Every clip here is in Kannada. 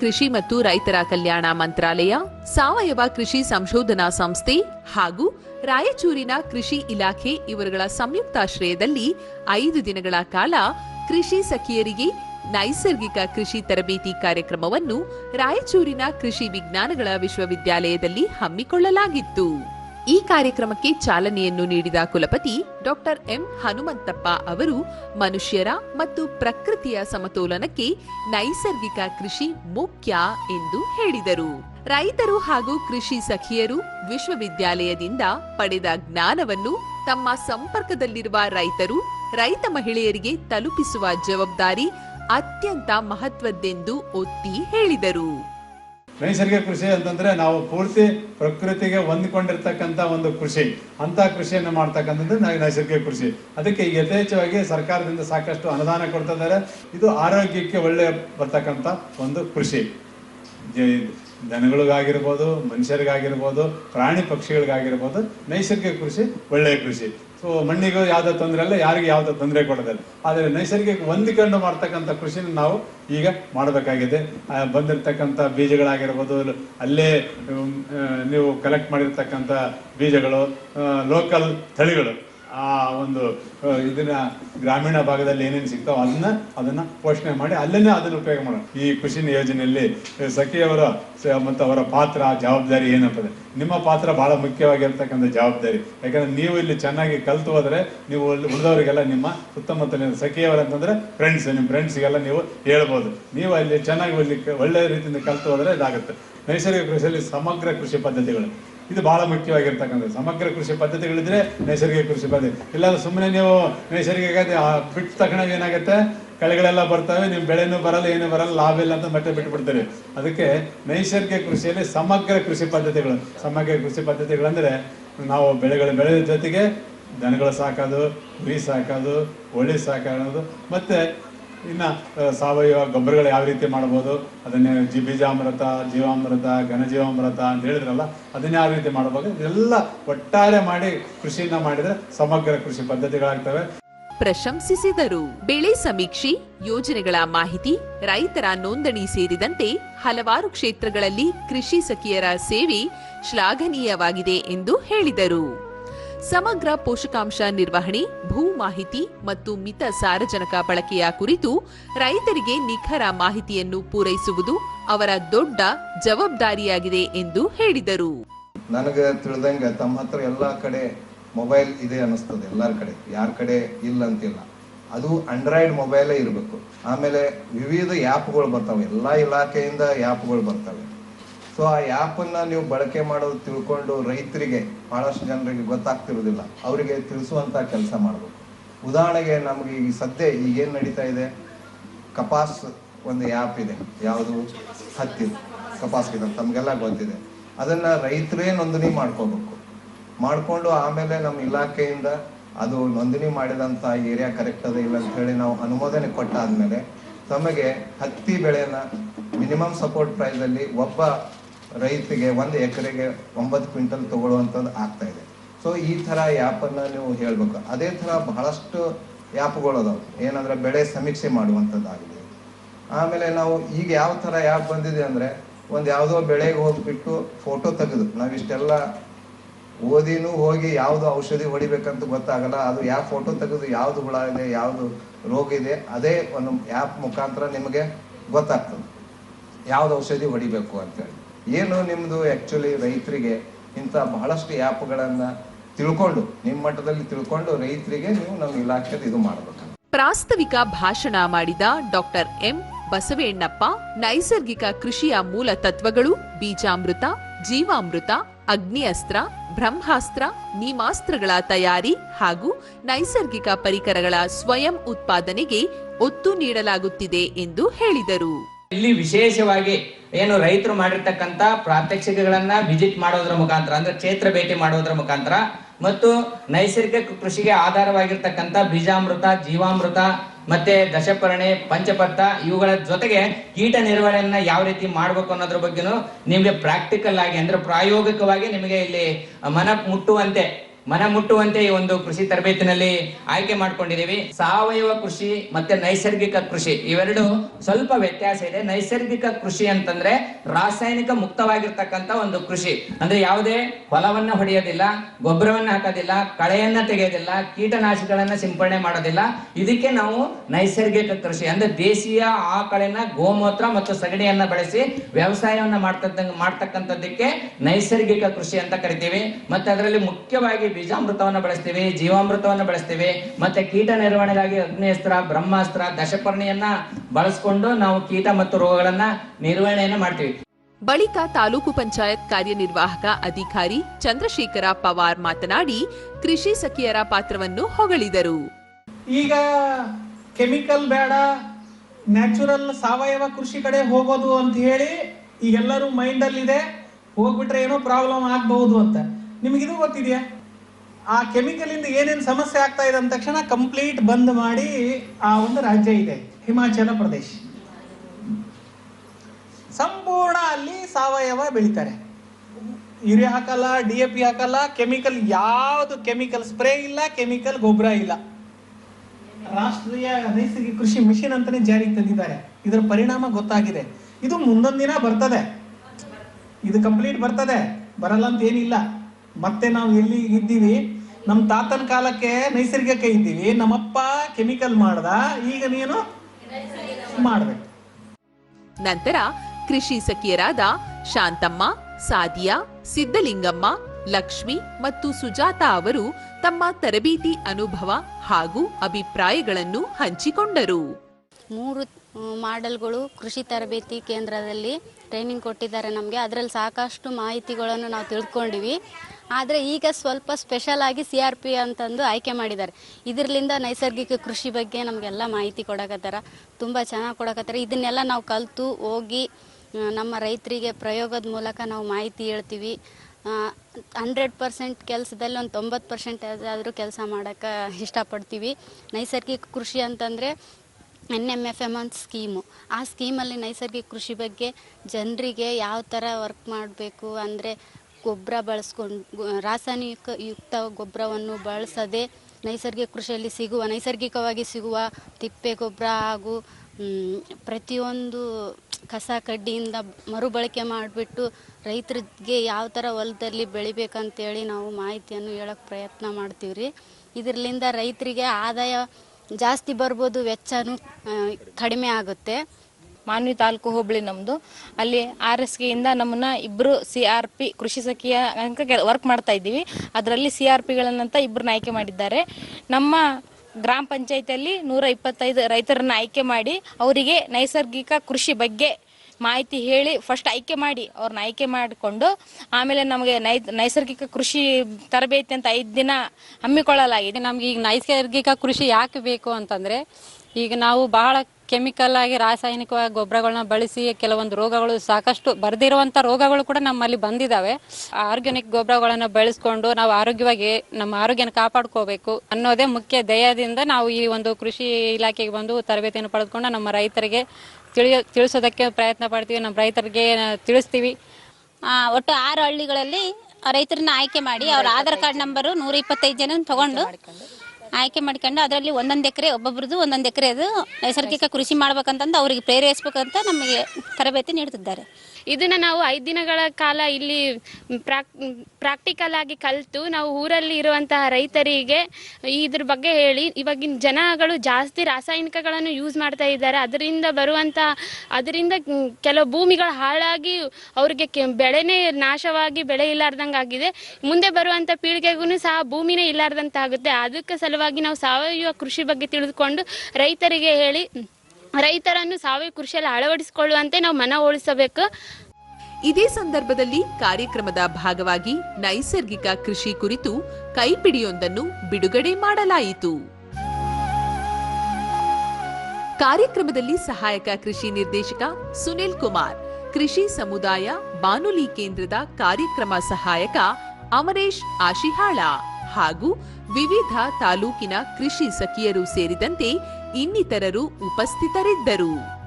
ಕೃಷಿ ಮತ್ತು ರೈತರ ಕಲ್ಯಾಣ ಮಂತ್ರಾಲಯ, ಸಾವಯವ ಕೃಷಿ ಸಂಶೋಧನಾ ಸಂಸ್ಥೆ ಹಾಗೂ ರಾಯಚೂರಿನ ಕೃಷಿ ಇಲಾಖೆ ಇವರುಗಳ ಸಂಯುಕ್ತಾಶ್ರಯದಲ್ಲಿ ಐದು ದಿನಗಳ ಕಾಲ ಕೃಷಿ ಸಖಿಯರಿಗೆ ನೈಸರ್ಗಿಕ ಕೃಷಿ ತರಬೇತಿ ಕಾರ್ಯಕ್ರಮವನ್ನು ರಾಯಚೂರಿನ ಕೃಷಿ ವಿಜ್ಞಾನಗಳ ವಿಶ್ವವಿದ್ಯಾಲಯದಲ್ಲಿ ಹಮ್ಮಿಕೊಳ್ಳಲಾಗಿತ್ತು. ಈ ಕಾರ್ಯಕ್ರಮಕ್ಕೆ ಚಾಲನೆಯನ್ನು ನೀಡಿದ ಕುಲಪತಿ ಡಾಕ್ಟರ್ ಎಂ ಹನುಮಂತಪ್ಪ ಅವರು ಮನುಷ್ಯರ ಮತ್ತು ಪ್ರಕೃತಿಯ ಸಮತೋಲನಕ್ಕೆ ನೈಸರ್ಗಿಕ ಕೃಷಿ ಮುಖ್ಯ ಎಂದು ಹೇಳಿದರು. ರೈತರು ಹಾಗೂ ಕೃಷಿ ಸಖಿಯರು ವಿಶ್ವವಿದ್ಯಾಲಯದಿಂದ ಪಡೆದ ಜ್ಞಾನವನ್ನು ತಮ್ಮ ಸಂಪರ್ಕದಲ್ಲಿರುವ ರೈತರು, ರೈತ ಮಹಿಳೆಯರಿಗೆ ತಲುಪಿಸುವ ಜವಾಬ್ದಾರಿ ಅತ್ಯಂತ ಮಹತ್ವದ್ದೆಂದು ಒತ್ತಿ ಹೇಳಿದರು. ನೈಸರ್ಗಿಕ ಕೃಷಿ ಅಂತಂದ್ರೆ ನಾವು ಪೂರ್ತಿ ಪ್ರಕೃತಿಗೆ ಹೊಂದಿಕೊಂಡಿರ್ತಕ್ಕಂಥ ಒಂದು ಕೃಷಿ. ಅಂತ ಕೃಷಿಯನ್ನು ಮಾಡ್ತಕ್ಕಂಥದ್ದು ನೈಸರ್ಗಿಕ ಕೃಷಿ. ಅದಕ್ಕೆ ಯಥೇಚ್ಛವಾಗಿ ಸರ್ಕಾರದಿಂದ ಸಾಕಷ್ಟು ಅನುದಾನ ಕೊಡ್ತಾ ಇದ್ದಾರೆ ಇದು ಆರೋಗ್ಯಕ್ಕೆ ಒಳ್ಳೆ ಬರ್ತಕ್ಕಂಥ ಒಂದು ಕೃಷಿ. ದನಗಳಿಗಾಗಿರ್ಬೋದು, ಮನುಷ್ಯರಿಗಾಗಿರ್ಬೋದು, ಪ್ರಾಣಿ ಪಕ್ಷಿಗಳಿಗಾಗಿರ್ಬೋದು ನೈಸರ್ಗಿಕ ಕೃಷಿ ಒಳ್ಳೆಯ ಕೃಷಿ. ಸೊ ಮಣ್ಣಿಗೂ ಯಾವುದೇ ತೊಂದರೆ ಅಲ್ಲ ಯಾರಿಗೆ ಯಾವುದೇ ತೊಂದರೆ ಕೊಡೋದಿಲ್ಲ. ಆದರೆ ನೈಸರ್ಗಿಕ ಹೊಂದಿಕೊಂಡು ಮಾಡ್ತಕ್ಕಂಥ ಕೃಷಿನ ನಾವು ಈಗ ಮಾಡಬೇಕಾಗಿದೆ. ಬಂದಿರತಕ್ಕಂಥ ಬೀಜಗಳಾಗಿರ್ಬೋದು ಅಲ್ಲೇ ನೀವು ಕಲೆಕ್ಟ್ ಮಾಡಿರ್ತಕ್ಕಂಥ ಬೀಜಗಳು ಲೋಕಲ್ ತಳಿಗಳು. ಆ ಒಂದು ಇದನ್ನ ಗ್ರಾಮೀಣ ಭಾಗದಲ್ಲಿ ಏನೇನು ಸಿಗ್ತಾವ ಅದನ್ನ ಅದನ್ನ ಪೋಷಣೆ ಮಾಡಿ ಅಲ್ಲೇ ಅದನ್ನ ಉಪಯೋಗ ಮಾಡೋಣ ಈ ಕೃಷಿ ಯೋಜನೆಯಲ್ಲಿ ಸಖಿಯವರ ಮತ್ತು ಅವರ ಪಾತ್ರ, ಜವಾಬ್ದಾರಿ ಏನಪ್ಪದೆ ನಿಮ್ಮ ಪಾತ್ರ ಬಹಳ ಮುಖ್ಯವಾಗಿರ್ತಕ್ಕಂಥ ಜವಾಬ್ದಾರಿ. ಯಾಕಂದ್ರೆ ನೀವು ಇಲ್ಲಿ ಚೆನ್ನಾಗಿ ಕಲ್ತು ಹೋದ್ರೆ ನೀವು ಉಳ್- ಉಳಿದವರಿಗೆಲ್ಲ ನಿಮ್ಮ ಸುತ್ತಮುತ್ತಲಿನ ಸಖಿಯವರು ಅಂತಂದ್ರೆ ಫ್ರೆಂಡ್ಸ್ ನಿಮ್ಮ ಫ್ರೆಂಡ್ಸ್ಗೆಲ್ಲ ನೀವು ಹೇಳ್ಬೋದು. ನೀವು ಅಲ್ಲಿ ಚೆನ್ನಾಗಿ ಒಳ್ಳೆ ರೀತಿಯಿಂದ ಕಲ್ತು ಹೋದ್ರೆ ಇದಾಗುತ್ತೆ. ನೈಸರ್ಗಿಕ ಕೃಷಿಯಲ್ಲಿ ಸಮಗ್ರ ಕೃಷಿ ಪದ್ಧತಿಗಳು. ಇದು ಬಹಳ ಮುಖ್ಯವಾಗಿರ್ತಕ್ಕಂಥದ್ದು. ಸಮಗ್ರ ಕೃಷಿ ಪದ್ಧತಿಗಳಿದ್ರೆ ನೈಸರ್ಗಿಕ ಕೃಷಿ ಪದ್ಧತಿ. ಇಲ್ಲಾಂದ್ರೆ ಸುಮ್ಮನೆ ನೀವು ನೈಸರ್ಗಿಕ ಬಿಟ್ಟ ತಕ್ಷಣ ಏನಾಗುತ್ತೆ? ಕಳೆಗಳೆಲ್ಲ ಬರ್ತವೆ ನಿಮ್ಮ ಬೆಳೆನೂ ಬರಲ್ಲ, ಏನು ಬರಲ್ಲ, ಲಾಭ ಇಲ್ಲ ಅಂತ ಮತ್ತೆ ಬಿಟ್ಬಿಡ್ತಾರೆ. ಅದಕ್ಕೆ ನೈಸರ್ಗಿಕ ಕೃಷಿಯಲ್ಲಿ ಸಮಗ್ರ ಕೃಷಿ ಪದ್ಧತಿಗಳು. ಸಮಗ್ರ ಕೃಷಿ ಪದ್ಧತಿಗಳಂದ್ರೆ ನಾವು ಬೆಳೆಗಳ ಬೆಳೆ ಜೊತೆಗೆ ದನಗಳು ಸಾಕೋದು ಕುರಿ ಸಾಕೋದು, ಕೋಳಿ ಸಾಕೋದು, ಮತ್ತೆ ಇನ್ನ ಸಾವಯವ ಗೊಬ್ಬರಗಳು ಯಾವ ರೀತಿ ಮಾಡ್ಬೋದು, ಅದನ್ನೇ ಜಿ ಬೀಜಾಮೃತ, ಜೀವಾಮೃತ, ಘನಜೀವಾಮೃತ ಅಂತ ಹೇಳಿದ್ರಲ್ಲ, ಅದನ್ನ ಯಾವ ರೀತಿ ಮಾಡಬಹುದು ಇದೆಲ್ಲ ಒಟ್ಟಾರೆ ಮಾಡಿ ಕೃಷಿಯನ್ನ ಮಾಡಿದ್ರೆ ಸಮಗ್ರ ಕೃಷಿ ಪದ್ಧತಿಗಳಾಗ್ತವೆ. ಪ್ರಶಂಸಿಸಿದರು. ಬೆಳೆ ಸಮೀಕ್ಷೆ, ಯೋಜನೆಗಳ ಮಾಹಿತಿ, ರೈತರ ನೋಂದಣಿ ಸೇರಿದಂತೆ ಹಲವಾರು ಕ್ಷೇತ್ರಗಳಲ್ಲಿ ಕೃಷಿ ಸಖಿಯರ ಸೇವೆ ಶ್ಲಾಘನೀಯವಾಗಿದೆ ಎಂದು ಹೇಳಿದರು. ಸಮಗ್ರ ಪೋಷಕಾಂಶ ನಿರ್ವಹಣೆ, ಭೂ ಮಾಹಿತಿ ಮತ್ತು ಮಿತ ಸಾರಜನಕ ಬಳಕೆಯ ಕುರಿತು ರೈತರಿಗೆ ನಿಖರ ಮಾಹಿತಿಯನ್ನು ಪೂರೈಸುವುದು ಅವರ ದೊಡ್ಡ ಜವಾಬ್ದಾರಿಯಾಗಿದೆ ಎಂದು ಹೇಳಿದರು. ನನಗೆ ತಿಳಿದಂಗೆ ತಮ್ಮ ಹತ್ರ ಎಲ್ಲ ಕಡೆ ಮೊಬೈಲ್ ಇದೆ ಅನ್ನಿಸ್ತದೆ ಎಲ್ಲರ ಕಡೆ. ಯಾರ ಕಡೆ ಇಲ್ಲ ಅಂತಿಲ್ಲ. ಅದು ಆಂಡ್ರಾಯ್ಡ್ ಮೊಬೈಲೇ ಇರಬೇಕು. ಆಮೇಲೆ ವಿವಿಧ ಆ್ಯಪ್ಗಳು ಬರ್ತವೆ. ಎಲ್ಲ ಇಲಾಖೆಯಿಂದ ಆ್ಯಪ್ಗಳು ಬರ್ತವೆ. ಸೊ ಆ ಆ್ಯಪನ್ನು ನೀವು ಬಳಕೆ ಮಾಡೋದು ತಿಳ್ಕೊಂಡು ರೈತರಿಗೆ ಭಾಳಷ್ಟು ಜನರಿಗೆ ಗೊತ್ತಾಗ್ತಿರೋದಿಲ್ಲ ಅವರಿಗೆ ತಿಳಿಸುವಂಥ ಕೆಲಸ ಮಾಡಬೇಕು. ಉದಾಹರಣೆಗೆ ನಮಗೆ ಈ ಸದ್ಯ ಈಗೇನು ನಡೀತಾ ಇದೆ? ಕಪಾಸ್ ಒಂದು ಆ್ಯಪ್ ಇದೆ. ಯಾವುದು? ಹತ್ತಿ. ಕಪಾಸ್ ಇದೆ ತಮಗೆಲ್ಲ ಗೊತ್ತಿದೆ. ಅದನ್ನ ರೈತರೇ ನೋಂದಣಿ ಮಾಡ್ಕೋಬೇಕು. ಮಾಡಿಕೊಂಡು ಆಮೇಲೆ ನಮ್ಮ ಇಲಾಖೆಯಿಂದ ಅದು ನೋಂದಣಿ ಮಾಡಿದಂಥ ಏರಿಯಾ ಕರೆಕ್ಟ್ ಅದ ಇಲ್ಲ ಅಂತ ಹೇಳಿ ನಾವು ಅನುಮೋದನೆ ಕೊಟ್ಟಾದ್ಮೇಲೆ ತಮಗೆ ಹತ್ತಿ ಬೆಳೆನ ಮಿನಿಮಮ್ ಸಪೋರ್ಟ್ ಪ್ರೈಸಲ್ಲಿ ಒಬ್ಬ ರೈತಿಗೆ ಒಂದು ಎಕರೆಗೆ ಒಂಬತ್ತು ಕ್ವಿಂಟಲ್ ತಗೊಳ್ಳುವಂಥದ್ದು ಆಗ್ತಾ ಇದೆ. ಸೊ ಈ ಥರ ಆ್ಯಪನ್ನು ನೀವು ಹೇಳಬೇಕು. ಅದೇ ಥರ ಬಹಳಷ್ಟು ಆ್ಯಪ್ಗಳು ಅದಾವೆ. ಏನಂದ್ರೆ ಬೆಳೆ ಸಮೀಕ್ಷೆ ಮಾಡುವಂಥದ್ದಾಗಿದೆ ಆಮೇಲೆ ನಾವು ಈಗ ಯಾವ ಥರ ಆ್ಯಪ್ ಬಂದಿದೆ ಅಂದರೆ, ಒಂದು ಯಾವುದೋ ಬೆಳೆಗೆ ಹೋಗ್ಬಿಟ್ಟು ಫೋಟೋ ತೆಗೆದು, ನಾವಿಷ್ಟೆಲ್ಲ ಓದಿನೂ ಹೋಗಿ ಯಾವುದು ಔಷಧಿ ಹೊಡಿಬೇಕಂತ ಗೊತ್ತಾಗಲ್ಲ, ಅದು ಯಾವ ಫೋಟೋ ತೆಗೆದು ಯಾವುದು ಹುಳ ಇದೆ, ಯಾವುದು ರೋಗ ಇದೆ, ಅದೇ ಒಂದು ಆ್ಯಪ್ ಮುಖಾಂತರ ನಿಮಗೆ ಗೊತ್ತಾಗ್ತದೆ. ಯಾವ್ದು ಔಷಧಿ ಹೊಡಿಬೇಕು ಅಂತೇಳಿ ಏನು ನಿಮ್ಮದು ಆ್ಯಕ್ಚುಲಿ ರೈತರಿಗೆ ಇಂಥ ಬಹಳಷ್ಟು ಆ್ಯಪ್ಗಳನ್ನು ತಿಳ್ಕೊಂಡು ನಿಮ್ಮ ಮಟ್ಟದಲ್ಲಿ ತಿಳ್ಕೊಂಡು ರೈತರಿಗೆ ನೀವು ನಮ್ಮ ಇಲಾಖೆದು ಇದು ಮಾಡಬೇಕು. ಪ್ರಾಸ್ತಾವಿಕ ಭಾಷಣ ಮಾಡಿದ ಡಾಕ್ಟರ್ ಎಂ ಬಸವೇಣ್ಣಪ್ಪ ನೈಸರ್ಗಿಕ ಕೃಷಿಯ ಮೂಲ ತತ್ವಗಳು ಬೀಜಾಮೃತ ಜೀವಾಮೃತ ಅಗ್ನಿಯಸ್ತ್ರ ಬ್ರಹ್ಮಾಸ್ತ್ರ ನೀಮಾಸ್ತ್ರಗಳ ತಯಾರಿ ಹಾಗೂ ನೈಸರ್ಗಿಕ ಪರಿಕರಗಳ ಸ್ವಯಂ ಉತ್ಪಾದನೆಗೆ ಒತ್ತು ನೀಡಲಾಗುತ್ತಿದೆ ಎಂದು ಹೇಳಿದರು. ಇಲ್ಲಿ ವಿಶೇಷವಾಗಿ ಏನು ರೈತರು ಮಾಡಿರ್ತಕ್ಕಂಥ ಪ್ರಾತ್ಯಕ್ಷಿಕೆಗಳನ್ನ ವಿಸಿಟ್ ಮಾಡೋದ್ರ ಮುಖಾಂತರ, ಅಂದ್ರೆ ಕ್ಷೇತ್ರ ಭೇಟಿ ಮಾಡೋದ್ರ ಮುಖಾಂತರ, ಮತ್ತು ನೈಸರ್ಗಿಕ ಕೃಷಿಗೆ ಆಧಾರವಾಗಿರ್ತಕ್ಕಂಥ ಬೀಜಾಮೃತ, ಜೀವಾಮೃತ, ಮತ್ತೆ ದಶಪರ್ಣೆ, ಪಂಚಪತ್ತ, ಇವುಗಳ ಜೊತೆಗೆ ಕೀಟ ನಿರ್ವಹಣೆಯನ್ನ ಯಾವ ರೀತಿ ಮಾಡಬೇಕು ಅನ್ನೋದ್ರ ಬಗ್ಗೆನೂ ನಿಮಗೆ ಪ್ರಾಕ್ಟಿಕಲ್ ಆಗಿ, ಅಂದ್ರೆ ಪ್ರಾಯೋಗಿಕವಾಗಿ ನಿಮಗೆ ಇಲ್ಲಿ ಮನ ಮುಟ್ಟುವಂತೆ ಮನ ಮುಟ್ಟುವಂತೆ ಈ ಒಂದು ಕೃಷಿ ತರಬೇತಿನಲ್ಲಿ ಆಯ್ಕೆ ಮಾಡ್ಕೊಂಡಿದ್ದೀವಿ. ಸಾವಯವ ಕೃಷಿ ಮತ್ತೆ ನೈಸರ್ಗಿಕ ಕೃಷಿ ಇವೆರಡು ಸ್ವಲ್ಪ ವ್ಯತ್ಯಾಸ ಇದೆ. ನೈಸರ್ಗಿಕ ಕೃಷಿ ಅಂತಂದ್ರೆ ರಾಸಾಯನಿಕ ಮುಕ್ತವಾಗಿರ್ತಕ್ಕಂಥ ಒಂದು ಕೃಷಿ. ಅಂದ್ರೆ ಯಾವುದೇ ಹೊಲವನ್ನ ಹೊಡೆಯೋದಿಲ್ಲ, ಗೊಬ್ಬರವನ್ನ ಹಾಕೋದಿಲ್ಲ, ಕಳೆಯನ್ನ ತೆಗೆಯೋದಿಲ್ಲ ಕೀಟನಾಶಕಗಳನ್ನ ಸಿಂಪಡಣೆ ಮಾಡೋದಿಲ್ಲ. ಇದಕ್ಕೆ ನಾವು ನೈಸರ್ಗಿಕ ಕೃಷಿ ಅಂದ್ರೆ ದೇಶೀಯ ಆಕಳಿನ ಗೋಮೂತ್ರ ಮತ್ತು ಸಗಣಿಯನ್ನ ಬಳಸಿ ವ್ಯವಸಾಯವನ್ನ ಮಾಡ್ತಕ್ಕ ಮಾಡ್ತಕ್ಕಂಥದ್ದಕ್ಕೆ ನೈಸರ್ಗಿಕ ಕೃಷಿ ಅಂತ ಕರಿತೀವಿ. ಮತ್ತೆ ಅದರಲ್ಲಿ ಮುಖ್ಯವಾಗಿ ಬೀಜಾಮೃತವನ್ನ ಬಳಸ್ತೀವಿ ಜೀವಾಮೃತವನ್ನು ಬಳಸ್ತೀವಿ ಮತ್ತೆ ಕೀಟ ನಿರ್ವಹಣೆಗಾಗಿ ಅಗ್ನಿಯಸ್ತ್ರ ಬ್ರಹ್ಮಾಸ್ತ್ರ ದಶಪರ್ಣಿಯನ್ನ ಬಳಸ್ಕೊಂಡು ನಾವು ಕೀಟ ಮತ್ತು ರೋಗಗಳನ್ನ ನಿರ್ವಹಣೆಯನ್ನ ಮಾಡ್ತೀವಿ. ಬಳಿಕ ತಾಲೂಕು ಪಂಚಾಯತ್ ಕಾರ್ಯನಿರ್ವಾಹಕ ಅಧಿಕಾರಿ ಚಂದ್ರಶೇಖರ ಪವಾರ್ ಮಾತನಾಡಿ ಕೃಷಿ ಸಖಿಯರ ಪಾತ್ರವನ್ನು ಹೊಗಳಿದರು. ಈಗ ಕೆಮಿಕಲ್ ಬೇಡ ನ್ಯಾಚುರಲ್ ಸಾವಯವ ಕೃಷಿ ಕಡೆ ಹೋಗೋದು ಅಂತ ಹೇಳಿ ಈಗೆಲ್ಲರೂ ಮೈಂಡಲ್ಲಿ ಇದೆ ಹೋಗ್ಬಿಟ್ರೆ ಏನೋ ಪ್ರಾಬ್ಲಮ್ ಆಗಬಹುದು ಅಂತ. ನಿಮಗಿದು ಗೊತ್ತಿದೆಯಾ? ಆ ಕೆಮಿಕಲ್ ಇಂದ ಏನೇನು ಸಮಸ್ಯೆ ಆಗ್ತಾ ಇದೆ ಅಂದ ತಕ್ಷಣ ಕಂಪ್ಲೀಟ್ ಬಂದ್ ಮಾಡಿ ಆ ಒಂದು ರಾಜ್ಯ ಇದೆ, ಹಿಮಾಚಲ ಪ್ರದೇಶ. ಸಂಪೂರ್ಣ ಅಲ್ಲಿ ಸಾವಯವ ಬೆಳಿತಾರೆ. ಯೂರಿಯಾ ಹಾಕಲ್ಲ ಡಿ ಎ ಪಿ ಹಾಕಲ್ಲ ಕೆಮಿಕಲ್ ಯಾವುದು ಕೆಮಿಕಲ್ ಸ್ಪ್ರೇ ಇಲ್ಲ ಕೆಮಿಕಲ್ ಗೊಬ್ಬರ ಇಲ್ಲ. ರಾಷ್ಟ್ರೀಯ ನೈಸರ್ಗಿಕ ಕೃಷಿ ಮಿಷನ್ ಅಂತಾನೆ ಜಾರಿಗೆ ತಂದಿದ್ದಾರೆ. ಇದರ ಪರಿಣಾಮ ಗೊತ್ತಾಗಿದೆ. ಇದು ಮುಂದೊಂದು ದಿನ ಬರ್ತದೆ. ಇದು ಕಂಪ್ಲೀಟ್ ಬರ್ತದೆ. ಬರಲ್ಲ ಅಂತ ಏನಿಲ್ಲ. ಮತ್ತೆ ನಾವು ಎಲ್ಲಿ ಇದ್ದೀವಿ? ನಮ್ಮ ತಾತನ ಕಾಲಕ್ಕೆ ನೈಸರ್ಗಿಕ ಇದ್ದೀವಿ. ನಮ್ಮಪ್ಪ ಕೆಮಿಕಲ್ ಮಾಡ್ದ. ಈಗ ನೀನು ಮಾಡ್ಬೇಕು. ನಂತರ ಕೃಷಿ ಸಖಿಯರಾದ ಶಾಂತಮ್ಮ ಸಾದಿಯಾ ಸಿದ್ದಲಿಂಗಮ್ಮ ಲಕ್ಷ್ಮಿ ಮತ್ತು ಸುಜಾತ ಅವರು ತಮ್ಮ ತರಬೇತಿ ಅನುಭವ ಹಾಗೂ ಅಭಿಪ್ರಾಯಗಳನ್ನು ಹಂಚಿಕೊಂಡರು. ಮೂರು ಮಾಡೆಲ್ಗಳು ಕೃಷಿ ತರಬೇತಿ ಕೇಂದ್ರದಲ್ಲಿ ಟ್ರೈನಿಂಗ್ ಕೊಟ್ಟಿದ್ದಾರೆ ನಮಗೆ. ಅದರಲ್ಲಿ ಸಾಕಷ್ಟು ಮಾಹಿತಿಗಳನ್ನು ನಾವು ತಿಳ್ಕೊಂಡಿವಿ. ಆದರೆ ಈಗ ಸ್ವಲ್ಪ ಸ್ಪೆಷಲ್ ಆಗಿ ಸಿ ಆರ್ ಪಿ ಅಂತಂದು ಆಯ್ಕೆ ಮಾಡಿದ್ದಾರೆ. ಇದರಿಂದ ನೈಸರ್ಗಿಕ ಕೃಷಿ ಬಗ್ಗೆ ನಮಗೆಲ್ಲ ಮಾಹಿತಿ ಕೊಡಕತ್ತಾರ. ತುಂಬ ಚೆನ್ನಾಗಿ ಕೊಡಕತ್ತಾರ. ಇದನ್ನೆಲ್ಲ ನಾವು ಕಲಿತು ಹೋಗಿ ನಮ್ಮ ರೈತರಿಗೆ ಪ್ರಯೋಗದ ಮೂಲಕ ನಾವು ಮಾಹಿತಿ ಹೇಳ್ತೀವಿ. ಹಂಡ್ರೆಡ್ ಪರ್ಸೆಂಟ್ ಕೆಲಸದಲ್ಲಿ ಒಂದು ತೊಂಬತ್ತು ಪರ್ಸೆಂಟ್ ಆದರೂ ಕೆಲಸ ಮಾಡೋಕ್ಕೆ ಇಷ್ಟಪಡ್ತೀವಿ. ನೈಸರ್ಗಿಕ ಕೃಷಿ ಅಂತಂದರೆ ಎನ್ ಎಂ ಎಫ್ ಎಂ ಅಂತ ಸ್ಕೀಮು ಆ ಸ್ಕೀಮಲ್ಲಿ ನೈಸರ್ಗಿಕ ಕೃಷಿ ಬಗ್ಗೆ ಜನರಿಗೆ ಯಾವ ಥರ ವರ್ಕ್ ಮಾಡಬೇಕು ಅಂದರೆ ಗೊಬ್ಬರ ಬಳಸ್ಕೊಂಡು ರಾಸಾಯನಿಕ ಯುಕ್ತ ಗೊಬ್ಬರವನ್ನು ಬಳಸದೆ ನೈಸರ್ಗಿಕ ಕೃಷಿಯಲ್ಲಿ ಸಿಗುವ, ನೈಸರ್ಗಿಕವಾಗಿ ಸಿಗುವ ತಿಪ್ಪೆ ಗೊಬ್ಬರ ಹಾಗೂ ಪ್ರತಿಯೊಂದು ಕಸ ಕಡ್ಡಿಯಿಂದ ಮರುಬಳಕೆ ಮಾಡಿಬಿಟ್ಟು ರೈತರಿಗೆ ಯಾವ ಥರ ಹೊಲದಲ್ಲಿ ಬೆಳಿಬೇಕಂತೇಳಿ ನಾವು ಮಾಹಿತಿಯನ್ನು ಹೇಳೋಕ್ಕೆ ಪ್ರಯತ್ನ ಮಾಡ್ತೀವಿ ರೀ ಇದರಿಂದ ರೈತರಿಗೆ ಆದಾಯ ಜಾಸ್ತಿ ಬರ್ಬೋದು, ವೆಚ್ಚನೂ ಕಡಿಮೆ ಆಗುತ್ತೆ. ಮಾನ್ವಿ ತಾಲೂಕು ಹೋಬಳಿ ನಮ್ಮದು ಅಲ್ಲಿ ಆರ್ ಎಸ್ ಕೆಯಿಂದ ನಮ್ಮನ್ನ ಇಬ್ಬರು ಸಿ ಆರ್ ಪಿ ಕೃಷಿ ಸಖಿಯ ವರ್ಕ್ ಮಾಡ್ತಾ ಇದ್ದೀವಿ. ಅದರಲ್ಲಿ ಸಿ ಆರ್ ಪಿಗಳನ್ನಂತ ಇಬ್ಬರನ್ನ ಆಯ್ಕೆ ಮಾಡಿದ್ದಾರೆ. ನಮ್ಮ ಗ್ರಾಮ ಪಂಚಾಯತಿಯಲ್ಲಿ ನೂರ ಇಪ್ಪತ್ತೈದು ರೈತರನ್ನ ಆಯ್ಕೆ ಮಾಡಿ ಅವರಿಗೆ ನೈಸರ್ಗಿಕ ಕೃಷಿ ಬಗ್ಗೆ ಮಾಹಿತಿ ಹೇಳಿ ಫಸ್ಟ್ ಆಯ್ಕೆ ಮಾಡಿ ಅವ್ರನ್ನ ಆಯ್ಕೆ ಮಾಡಿಕೊಂಡು ಆಮೇಲೆ ನಮಗೆ ನೈ, ನೈಸರ್ಗಿಕ ಕೃಷಿ ತರಬೇತಿ ಅಂತ ಐದು ದಿನ ಹಮ್ಮಿಕೊಳ್ಳಲಾಗಿದೆ. ನಮ್ಗೆ ಈಗ ನೈಸರ್ಗಿಕ ಕೃಷಿ ಯಾಕೆ ಬೇಕು ಅಂತಂದ್ರೆ ಈಗ ನಾವು ಬಹಳ ಕೆಮಿಕಲ್ ಆಗಿ ರಾಸಾಯನಿಕವಾಗಿ ಗೊಬ್ಬರಗಳನ್ನ ಬಳಸಿ ಕೆಲವೊಂದು ರೋಗಗಳು ಸಾಕಷ್ಟು ಬರ್ದಿರುವಂತ ರೋಗಗಳು ಕೂಡ ನಮ್ಮಲ್ಲಿ ಬಂದಿದ್ದಾವೆ ಆರ್ಗ್ಯಾನಿಕ್ ಗೊಬ್ಬರಗಳನ್ನ ಬಳಸ್ಕೊಂಡು ನಾವು ಆರೋಗ್ಯವಾಗಿ ನಮ್ಮ ಆರೋಗ್ಯನ ಕಾಪಾಡ್ಕೋಬೇಕು ಅನ್ನೋದೇ ಮುಖ್ಯ ಧ್ಯೇಯದಿಂದ ನಾವು ಈ ಒಂದು ಕೃಷಿ ಇಲಾಖೆಗೆ ಬಂದು ತರಬೇತಿಯನ್ನು ಪಡೆದುಕೊಂಡು ನಮ್ಮ ರೈತರಿಗೆ ತಿಳಿಯ ತಿಳಿಸೋದಕ್ಕೆ ಪ್ರಯತ್ನ ಪಡ್ತೀವಿ. ನಮ್ಮ ರೈತರಿಗೆ ತಿಳಿಸ್ತೀವಿ. ಒಟ್ಟು ಆರು ಹಳ್ಳಿಗಳಲ್ಲಿ ರೈತರನ್ನ ಆಯ್ಕೆ ಮಾಡಿ ಅವ್ರ ಆಧಾರ್ ಕಾರ್ಡ್ ನಂಬರು ನೂರ ಇಪ್ಪತ್ತೈದು ಜನ ತಗೊಂಡು ಆಯ್ಕೆ ಮಾಡ್ಕೊಂಡು ಅದರಲ್ಲಿ ಒಂದೊಂದು ಎಕರೆ, ಒಬ್ಬೊಬ್ರದ್ದು ಒಂದೊಂದು ಎಕರೆದು ನೈಸರ್ಗಿಕ ಕೃಷಿ ಮಾಡ್ಬೇಕಂತಂದು ಅವರಿಗೆ ಪ್ರೇರೇಪಿಸ್ಬೇಕಂತ ನಮಗೆ ತರಬೇತಿ ನೀಡ್ತಿದ್ದಾರೆ. ಇದನ್ನ ನಾವು ಐದು ದಿನಗಳ ಕಾಲ ಇಲ್ಲಿ ಪ್ರಾಕ್ ಪ್ರಾಕ್ಟಿಕಲ್ ಆಗಿ ಕಲಿತು ನಾವು ಊರಲ್ಲಿ ಇರುವಂತಹ ರೈತರಿಗೆ ಇದ್ರ ಬಗ್ಗೆ ಹೇಳಿ. ಇವಾಗಿನ ಜನಗಳು ಜಾಸ್ತಿ ರಾಸಾಯನಿಕಗಳನ್ನು ಯೂಸ್ ಮಾಡ್ತಾ ಇದ್ದಾರೆ. ಅದರಿಂದ ಬರುವಂತ, ಅದರಿಂದ ಕೆಲವು ಭೂಮಿಗಳು ಹಾಳಾಗಿ ಅವ್ರಿಗೆ ಬೆಳೆನೇ ನಾಶವಾಗಿ ಬೆಳೆ ಇಲ್ಲಾರ್ದಂಗೆ ಆಗಿದೆ. ಮುಂದೆ ಬರುವಂತ ಪೀಳಿಗೆಗೂ ಸಹ ಭೂಮಿನೇ ಇಲ್ಲಾರ್ದಂತಾಗುತ್ತೆ. ಅದಕ್ಕೆ ಸಲುವಾಗಿ ನಾವು ಸಾವಯವ ಕೃಷಿ ಬಗ್ಗೆ ತಿಳಿದುಕೊಂಡು ರೈತರಿಗೆ ಹೇಳಿ. ರೈತರನ್ನು ಸಾವಯವ ಕೃಷಿಯಲ್ಲಿ ಅಳವಡಿಸಿಕೊಳ್ಳುವಂತೆ ನಾವು ಮನವೊಲಿಸಬೇಕು ಇದೇ ಸಂದರ್ಭದಲ್ಲಿ ಕಾರ್ಯಕ್ರಮದ ಭಾಗವಾಗಿ ನೈಸರ್ಗಿಕ ಕೃಷಿ ಕುರಿತು ಕೈಪಿಡಿಯೊಂದನ್ನು ಬಿಡುಗಡೆ ಮಾಡಲಾಯಿತು. ಕಾರ್ಯಕ್ರಮದಲ್ಲಿ ಸಹಾಯಕ ಕೃಷಿ ನಿರ್ದೇಶಕ ಸುನಿಲ್ ಕುಮಾರ್, ಕೃಷಿ ಸಮುದಾಯ ಬಾನುಲಿ ಕೇಂದ್ರದ ಕಾರ್ಯಕ್ರಮ ಸಹಾಯಕ ಅಮರೇಶ್ ಆಶಿಹಾಳ ಹಾಗೂ ವಿವಿಧ ತಾಲೂಕಿನ ಕೃಷಿ ಸಖಿಯರು ಸೇರಿದಂತೆ ಇನ್ನಿತರರು ಉಪಸ್ಥಿತರಿದ್ದರು.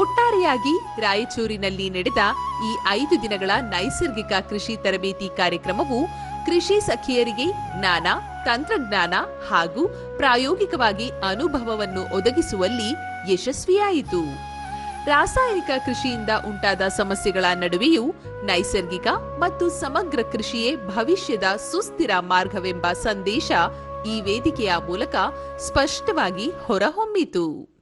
ಒಟ್ಟಾರೆಯಾಗಿ ರಾಯಚೂರಿನಲ್ಲಿ ನಡೆದ ಈ ಐದು ದಿನಗಳ ನೈಸರ್ಗಿಕ ಕೃಷಿ ತರಬೇತಿ ಕಾರ್ಯಕ್ರಮವು ಕೃಷಿ ಸಖಿಯರಿಗೆ ಜ್ಞಾನ, ತಂತ್ರಜ್ಞಾನ ಹಾಗೂ ಪ್ರಾಯೋಗಿಕವಾಗಿ ಅನುಭವವನ್ನು ಒದಗಿಸುವಲ್ಲಿ ಯಶಸ್ವಿಯಾಯಿತು. ರಾಸಾಯನಿಕ ಕೃಷಿಯಿಂದ ಉಂಟಾದ ಸಮಸ್ಯೆಗಳ ನಡುವೆಯೂ ನೈಸರ್ಗಿಕ ಮತ್ತು ಸಮಗ್ರ ಕೃಷಿಯೇ ಭವಿಷ್ಯದ ಸುಸ್ಥಿರ ಮಾರ್ಗವೆಂಬ ಸಂದೇಶ ಈ ವೇದಿಕೆಯ ಮೂಲಕ ಸ್ಪಷ್ಟವಾಗಿ ಹೊರಹೊಮ್ಮಿತು.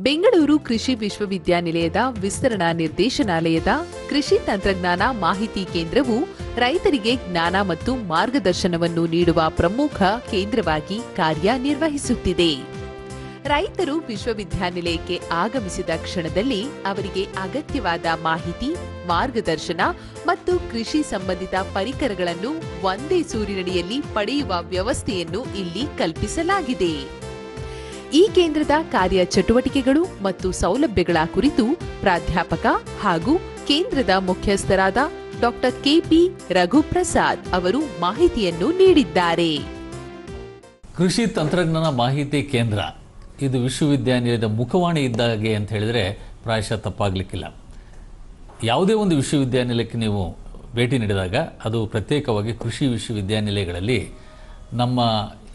ಬೆಂಗಳೂರು ಕೃಷಿ ವಿಶ್ವವಿದ್ಯಾನಿಲಯದ ವಿಸ್ತರಣಾ ನಿರ್ದೇಶನಾಲಯದ ಕೃಷಿ ತಂತ್ರಜ್ಞಾನ ಮಾಹಿತಿ ಕೇಂದ್ರವು ರೈತರಿಗೆ ಜ್ಞಾನ ಮತ್ತು ಮಾರ್ಗದರ್ಶನವನ್ನು ನೀಡುವ ಪ್ರಮುಖ ಕೇಂದ್ರವಾಗಿ ಕಾರ್ಯನಿರ್ವಹಿಸುತ್ತಿದೆ. ರೈತರು ವಿಶ್ವವಿದ್ಯಾನಿಲಯಕ್ಕೆ ಆಗಮಿಸಿದ ಕ್ಷಣದಲ್ಲಿ ಅವರಿಗೆ ಅಗತ್ಯವಾದ ಮಾಹಿತಿ, ಮಾರ್ಗದರ್ಶನ ಮತ್ತು ಕೃಷಿ ಸಂಬಂಧಿತ ಪರಿಕರಗಳನ್ನು ಒಂದೇ ಸೂರಿನಡಿಯಲ್ಲಿ ಪಡೆಯುವ ವ್ಯವಸ್ಥೆಯನ್ನು ಇಲ್ಲಿ ಕಲ್ಪಿಸಲಾಗಿದೆ. ಈ ಕೇಂದ್ರದ ಕಾರ್ಯ ಚಟುವಟಿಕೆಗಳು ಮತ್ತು ಸೌಲಭ್ಯಗಳ ಕುರಿತು ಪ್ರಾಧ್ಯಾಪಕ ಹಾಗೂ ಕೇಂದ್ರದ ಮುಖ್ಯಸ್ಥರಾದ ಡಾಕ್ಟರ್ ಕೆಪಿ ರಘುಪ್ರಸಾದ್ ಅವರು ಮಾಹಿತಿಯನ್ನು ನೀಡಿದ್ದಾರೆ. ಕೃಷಿ ತಂತ್ರಜ್ಞಾನ ಮಾಹಿತಿ ಕೇಂದ್ರ ಇದು ವಿಶ್ವವಿದ್ಯಾನಿಲಯದ ಮುಖವಾಣಿ ಇದ್ದಾಗೆ ಅಂತ ಹೇಳಿದರೆ ಪ್ರಾಯಶಃ ತಪ್ಪಾಗಲಿಕ್ಕಿಲ್ಲ. ಯಾವುದೇ ಒಂದು ವಿಶ್ವವಿದ್ಯಾನಿಲಯಕ್ಕೆ ನೀವು ಭೇಟಿ ನೀಡಿದಾಗ ಅದು ಪ್ರತ್ಯೇಕವಾಗಿ ಕೃಷಿ ವಿಶ್ವವಿದ್ಯಾನಿಲಯಗಳಲ್ಲಿ ನಮ್ಮ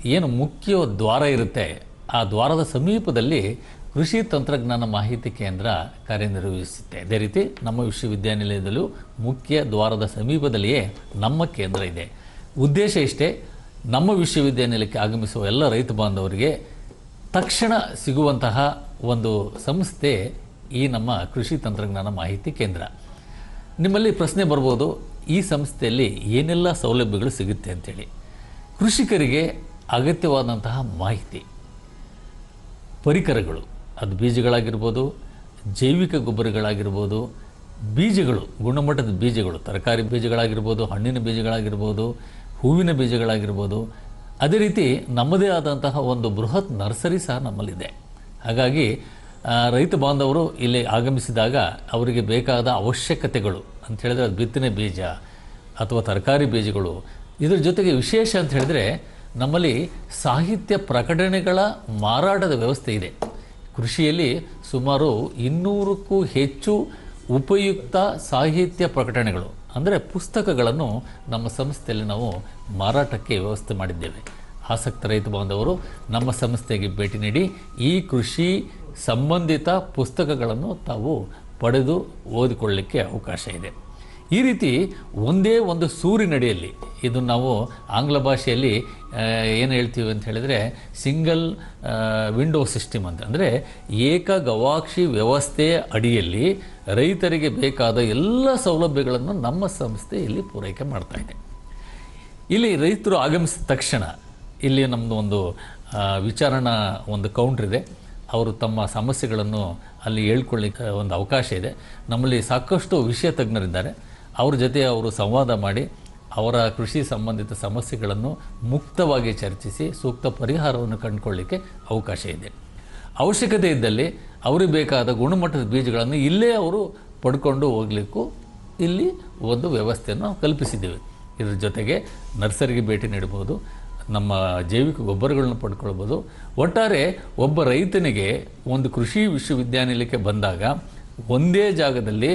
ಏನು ಮುಖ್ಯ ದ್ವಾರ ಇರುತ್ತೆ, ಆ ದ್ವಾರದ ಸಮೀಪದಲ್ಲಿ ಕೃಷಿ ತಂತ್ರಜ್ಞಾನ ಮಾಹಿತಿ ಕೇಂದ್ರ ಕಾರ್ಯನಿರ್ವಹಿಸುತ್ತೆ. ಅದೇ ರೀತಿ ನಮ್ಮ ವಿಶ್ವವಿದ್ಯಾನಿಲಯದಲ್ಲೂ ಮುಖ್ಯ ದ್ವಾರದ ಸಮೀಪದಲ್ಲಿಯೇ ನಮ್ಮ ಕೇಂದ್ರ ಇದೆ. ಉದ್ದೇಶ ಇಷ್ಟೇ, ನಮ್ಮ ವಿಶ್ವವಿದ್ಯಾನಿಲಯಕ್ಕೆ ಆಗಮಿಸುವ ಎಲ್ಲ ರೈತ ಬಾಂಧವರಿಗೆ ತಕ್ಷಣ ಸಿಗುವಂತಹ ಒಂದು ಸಂಸ್ಥೆ ಈ ನಮ್ಮ ಕೃಷಿ ತಂತ್ರಜ್ಞಾನ ಮಾಹಿತಿ ಕೇಂದ್ರ. ನಿಮ್ಮಲ್ಲಿ ಪ್ರಶ್ನೆ ಬರ್ಬೋದು, ಈ ಸಂಸ್ಥೆಯಲ್ಲಿ ಏನೆಲ್ಲ ಸೌಲಭ್ಯಗಳು ಸಿಗುತ್ತೆ ಅಂತೇಳಿ. ಕೃಷಿಕರಿಗೆ ಅಗತ್ಯವಾದಂತಹ ಮಾಹಿತಿ. ಪರಿಕರಗಳು, ಅದು ಬೀಜಗಳಾಗಿರ್ಬೋದು, ಜೈವಿಕ ಗೊಬ್ಬರಗಳಾಗಿರ್ಬೋದು, ಬೀಜಗಳು, ಗುಣಮಟ್ಟದ ಬೀಜಗಳು, ತರಕಾರಿ ಬೀಜಗಳಾಗಿರ್ಬೋದು, ಹಣ್ಣಿನ ಬೀಜಗಳಾಗಿರ್ಬೋದು, ಹೂವಿನ ಬೀಜಗಳಾಗಿರ್ಬೋದು ಅದೇ ರೀತಿ ನಮ್ಮದೇ ಆದಂತಹ ಒಂದು ಬೃಹತ್ ನರ್ಸರಿ ಸಹ ನಮ್ಮಲ್ಲಿದೆ. ಹಾಗಾಗಿ ರೈತ ಬಾಂಧವರು ಇಲ್ಲಿ ಆಗಮಿಸಿದಾಗ ಅವರಿಗೆ ಬೇಕಾದ ಅವಶ್ಯಕತೆಗಳು ಅಂತ ಹೇಳಿದ್ರೆ ಅದು ಬಿತ್ತನೆ ಬೀಜ ಅಥವಾ ತರಕಾರಿ ಬೀಜಗಳು, ಇದರ ಜೊತೆಗೆ ವಿಶೇಷ ಅಂತ ಹೇಳಿದ್ರೆ ನಮ್ಮಲ್ಲಿ ಸಾಹಿತ್ಯ ಪ್ರಕಟಣೆಗಳ ಮಾರಾಟದ ವ್ಯವಸ್ಥೆ ಇದೆ. ಕೃಷಿಯಲ್ಲಿ ಸುಮಾರು ಇನ್ನೂರಕ್ಕೂ ಹೆಚ್ಚು ಉಪಯುಕ್ತ ಸಾಹಿತ್ಯ ಪ್ರಕಟಣೆಗಳು, ಅಂದರೆ ಪುಸ್ತಕಗಳನ್ನು ನಮ್ಮ ಸಂಸ್ಥೆಯಲ್ಲಿ ನಾವು ಮಾರಾಟಕ್ಕೆ ವ್ಯವಸ್ಥೆ ಮಾಡಿದ್ದೇವೆ. ಆಸಕ್ತ ರೈತ ಬಾಂಧವರು, ನಮ್ಮ ಸಂಸ್ಥೆಗೆ ಭೇಟಿ ನೀಡಿ ಈ ಕೃಷಿ ಸಂಬಂಧಿತ ಪುಸ್ತಕಗಳನ್ನು ತಾವು ಪಡೆದು ಓದಿಕೊಳ್ಳಲಿಕ್ಕೆ ಅವಕಾಶ ಇದೆ. ಈ ರೀತಿ ಒಂದೇ ಒಂದು ಸೂರಿನಡಿಯಲ್ಲಿ, ಇದು ನಾವು ಆಂಗ್ಲ ಭಾಷೆಯಲ್ಲಿ ಏನು ಹೇಳ್ತೀವಿ ಅಂತ ಹೇಳಿದರೆ ಸಿಂಗಲ್ ವಿಂಡೋ ಸಿಸ್ಟಮ್ ಅಂತ. ಅಂದರೆ ಏಕ ಗವಾಕ್ಷಿ ವ್ಯವಸ್ಥೆಯ ಅಡಿಯಲ್ಲಿ ರೈತರಿಗೆ ಬೇಕಾದ ಎಲ್ಲ ಸೌಲಭ್ಯಗಳನ್ನು ನಮ್ಮ ಸಂಸ್ಥೆ ಇಲ್ಲಿ ಪೂರೈಕೆ ಮಾಡ್ತಾ ಇಲ್ಲಿ ರೈತರು ಆಗಮಿಸಿದ ತಕ್ಷಣ ಇಲ್ಲಿ ನಮ್ಮದು ಒಂದು ವಿಚಾರಣಾ ಒಂದು ಕೌಂಟ್ರ್ ಇದೆ. ಅವರು ತಮ್ಮ ಸಮಸ್ಯೆಗಳನ್ನು ಅಲ್ಲಿ ಹೇಳ್ಕೊಳ್ಳಿಕ್ಕೆ ಒಂದು ಅವಕಾಶ ಇದೆ. ನಮ್ಮಲ್ಲಿ ಸಾಕಷ್ಟು ವಿಷಯ ತಜ್ಞರಿದ್ದಾರೆ. ಅವ್ರ ಜೊತೆ ಅವರು ಸಂವಾದ ಮಾಡಿ ಅವರ ಕೃಷಿ ಸಂಬಂಧಿತ ಸಮಸ್ಯೆಗಳನ್ನು ಮುಕ್ತವಾಗಿ ಚರ್ಚಿಸಿ ಸೂಕ್ತ ಪರಿಹಾರವನ್ನು ಕಂಡುಕೊಳ್ಳಿಕ್ಕೆ ಅವಕಾಶ ಇದೆ. ಅವಶ್ಯಕತೆ ಇದ್ದಲ್ಲಿ ಅವರಿಗೆ ಬೇಕಾದ ಗುಣಮಟ್ಟದ ಬೀಜಗಳನ್ನು ಇಲ್ಲೇ ಅವರು ಪಡ್ಕೊಂಡು ಹೋಗ್ಲಿಕ್ಕೂ ಇಲ್ಲಿ ಒಂದು ವ್ಯವಸ್ಥೆಯನ್ನು ಕಲ್ಪಿಸಿದ್ದೇವೆ. ಇದರ ಜೊತೆಗೆ ನರ್ಸರಿಗೆ ಭೇಟಿ ನೀಡಬಹುದು, ನಮ್ಮ ಜೈವಿಕ ಗೊಬ್ಬರಗಳನ್ನು ಪಡ್ಕೊಳ್ಬೋದು ಒಟ್ಟಾರೆ ಒಬ್ಬ ರೈತನಿಗೆ ಒಂದು ಕೃಷಿ ವಿಶ್ವವಿದ್ಯಾನಿಲಯಕ್ಕೆ ಬಂದಾಗ ಒಂದೇ ಜಾಗದಲ್ಲಿ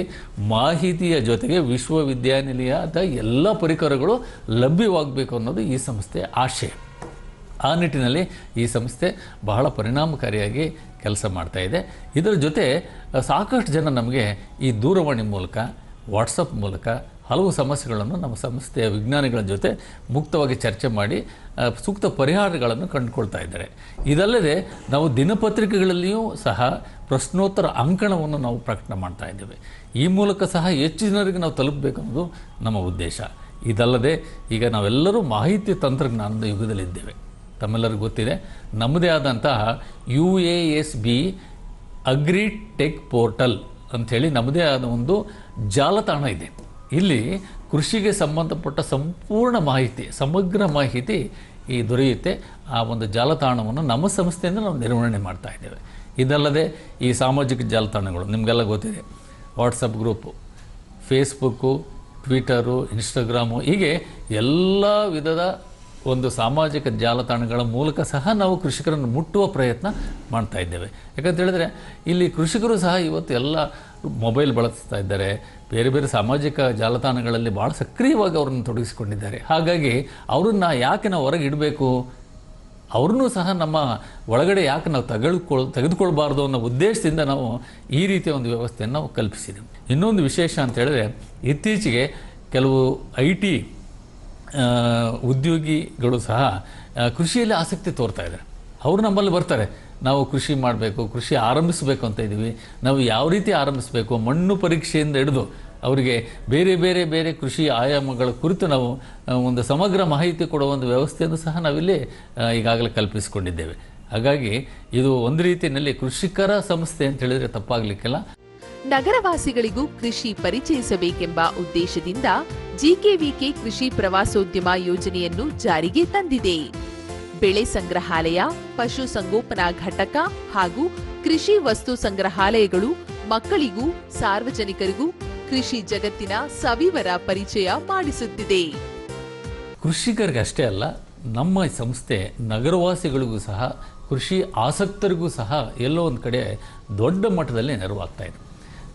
ಮಾಹಿತಿಯ ಜೊತೆಗೆ ವಿಶ್ವವಿದ್ಯಾನಿಲಯದ ಎಲ್ಲ ಪರಿಕರಗಳು ಲಭ್ಯವಾಗಬೇಕು ಅನ್ನೋದು ಈ ಸಂಸ್ಥೆ ಆಶೆ. ಆ ನಿಟ್ಟಿನಲ್ಲಿ ಈ ಸಂಸ್ಥೆ ಬಹಳ ಪರಿಣಾಮಕಾರಿಯಾಗಿ ಕೆಲಸ ಮಾಡ್ತಾ ಇದೆ. ಇದರ ಜೊತೆ ಸಾಕಷ್ಟು ಜನ ನಮಗೆ ಈ ದೂರವಾಣಿ ಮೂಲಕ, ವಾಟ್ಸಪ್ ಮೂಲಕ ಹಲವು ಸಮಸ್ಯೆಗಳನ್ನು ನಮ್ಮ ಸಂಸ್ಥೆಯ ವಿಜ್ಞಾನಿಗಳ ಜೊತೆ ಮುಕ್ತವಾಗಿ ಚರ್ಚೆ ಮಾಡಿ ಸೂಕ್ತ ಪರಿಹಾರಗಳನ್ನು ಕಂಡುಕೊಳ್ತಾ ಇದ್ದಾರೆ. ಇದಲ್ಲದೆ ನಾವು ದಿನಪತ್ರಿಕೆಗಳಲ್ಲಿಯೂ ಸಹ ಪ್ರಶ್ನೋತ್ತರ ಅಂಕಣವನ್ನು ನಾವು ಪ್ರಕಟಣೆ ಮಾಡ್ತಾ ಇದ್ದೇವೆ. ಈ ಮೂಲಕ ಸಹ ಹೆಚ್ಚು ಜನರಿಗೆ ನಾವು ತಲುಪಬೇಕನ್ನೋದು ನಮ್ಮ ಉದ್ದೇಶ. ಇದಲ್ಲದೆ ಈಗ ನಾವೆಲ್ಲರೂ ಮಾಹಿತಿ ತಂತ್ರಜ್ಞಾನದ ಯುಗದಲ್ಲಿದ್ದೇವೆ. ತಮ್ಮೆಲ್ಲರಿಗೂ ಗೊತ್ತಿದೆ, ನಮ್ಮದೇ ಆದಂತಹ U A S B agri tech portal ಅಂಥೇಳಿ ನಮ್ಮದೇ ಆದ ಒಂದು ಜಾಲತಾಣ ಇದೆ. ಇಲ್ಲಿ ಕೃಷಿಗೆ ಸಂಬಂಧಪಟ್ಟ ಸಂಪೂರ್ಣ ಮಾಹಿತಿ, ಸಮಗ್ರ ಮಾಹಿತಿ ಈ ದೊರೆಯುತ್ತೆ. ಆ ಒಂದು ಜಾಲತಾಣವನ್ನು ನಮ್ಮ ಸಂಸ್ಥೆಯಿಂದ ನಾವು ನಿರ್ವಹಣೆ ಮಾಡ್ತಾ ಇದ್ದೇವೆ. ಇದಲ್ಲದೆ ಈ ಸಾಮಾಜಿಕ ಜಾಲತಾಣಗಳು, ನಿಮಗೆಲ್ಲ ಗೊತ್ತಿದೆ. WhatsApp group Facebook Twitter Instagram ಹೀಗೆ ಎಲ್ಲ ವಿಧದ ಒಂದು ಸಾಮಾಜಿಕ ಜಾಲತಾಣಗಳ ಮೂಲಕ ಸಹ ನಾವು ಕೃಷಿಕರನ್ನು ಮುಟ್ಟುವ ಪ್ರಯತ್ನ ಮಾಡ್ತಾ ಇದ್ದೇವೆ. ಯಾಕಂತ ಹೇಳಿದ್ರೆ, ಇಲ್ಲಿ ಕೃಷಿಕರು ಸಹ ಇವತ್ತು ಎಲ್ಲ ಮೊಬೈಲ್ ಬಳಸ್ತಾ ಇದ್ದಾರೆ. ಬೇರೆ ಬೇರೆ ಸಾಮಾಜಿಕ ಜಾಲತಾಣಗಳಲ್ಲಿ ಭಾಳ ಸಕ್ರಿಯವಾಗಿ ಅವ್ರನ್ನ ತೊಡಗಿಸಿಕೊಂಡಿದ್ದಾರೆ. ಹಾಗಾಗಿ ಅವರನ್ನು ಯಾಕೆ ನಾವು ಹೊರಗೆ ಇಡಬೇಕು? ಅವ್ರನ್ನೂ ಸಹ ನಮ್ಮ ಒಳಗಡೆ ಯಾಕೆ ನಾವು ತಗೊಳ್ಕೊಳ್, ತೆಗೆದುಕೊಳ್ಬಾರ್ದು ಅನ್ನೋ ಉದ್ದೇಶದಿಂದ ನಾವು ಈ ರೀತಿಯ ಒಂದು ವ್ಯವಸ್ಥೆಯನ್ನು ನಾವು ಕಲ್ಪಿಸಿದ್ದೀವಿ ಇನ್ನೊಂದು ವಿಶೇಷ ಅಂತ ಹೇಳಿದ್ರೆ ಇತ್ತೀಚೆಗೆ ಕೆಲವು ಐ ಟಿ ಉದ್ಯೋಗಿಗಳು ಸಹ ಕೃಷಿಯಲ್ಲಿ ಆಸಕ್ತಿ ತೋರ್ತಾ ಇದ್ದಾರೆ. ಅವರು ನಮ್ಮಲ್ಲಿ ಬರ್ತಾರೆ. ನಾವು ಕೃಷಿ ಮಾಡಬೇಕು, ಕೃಷಿ ಆರಂಭಿಸಬೇಕು ಅಂತ ಇದ್ದೀವಿ. ನಾವು ಯಾವ ರೀತಿ ಆರಂಭಿಸಬೇಕು? ಮಣ್ಣು ಪರೀಕ್ಷೆಯಿಂದ ಹಿಡಿದು ಅವರಿಗೆ ಬೇರೆ ಬೇರೆ ಬೇರೆ ಕೃಷಿ ಆಯಾಮಗಳ ಕುರಿತು ನಾವು ಒಂದು ಸಮಗ್ರ ಮಾಹಿತಿ ಕೊಡುವ ಒಂದು ವ್ಯವಸ್ಥೆಯನ್ನು ಸಹ ನಾವಿಲ್ಲಿ ಈಗಾಗಲೇ ಕಲ್ಪಿಸಿಕೊಂಡಿದ್ದೇವೆ. ಹಾಗಾಗಿ ಇದು ಒಂದು ರೀತಿಯಲ್ಲಿ ಕೃಷಿಕರ ಸಂಸ್ಥೆ ಅಂತ ಹೇಳಿದರೆ ತಪ್ಪಾಗಲಿಕ್ಕಿಲ್ಲ. ನಗರವಾಸಿಗಳಿಗೂ ಕೃಷಿ ಪರಿಚಯಿಸಬೇಕೆಂಬ ಉದ್ದೇಶದಿಂದ ಜಿಕೆವಿಕೆ ಕೃಷಿ ಪ್ರವಾಸೋದ್ಯಮ ಯೋಜನೆಯನ್ನು ಜಾರಿಗೆ ತಂದಿದೆ. ಬೆಳೆ ಸಂಗ್ರಹಾಲಯ, ಪಶು ಸಂಗೋಪನಾ ಘಟಕ ಹಾಗೂ ಕೃಷಿ ವಸ್ತು ಸಂಗ್ರಹಾಲಯಗಳು ಮಕ್ಕಳಿಗೂ, ಸಾರ್ವಜನಿಕರಿಗೂ ಕೃಷಿ ಜಗತ್ತಿನ ಸವಿವರ ಪರಿಚಯ ಮಾಡಿಸುತ್ತಿದೆ. ಕೃಷಿಕರಿಗಷ್ಟೇ ಅಲ್ಲ, ನಮ್ಮ ಸಂಸ್ಥೆ ನಗರವಾಸಿಗಳಿಗೂ ಸಹ, ಕೃಷಿ ಆಸಕ್ತರಿಗೂ ಸಹ ಎಲ್ಲೋ ಒಂದು ಕಡೆ ದೊಡ್ಡ ಮಟ್ಟದಲ್ಲಿ ನೆರವಾಗ್ತಾ ಇದೆ.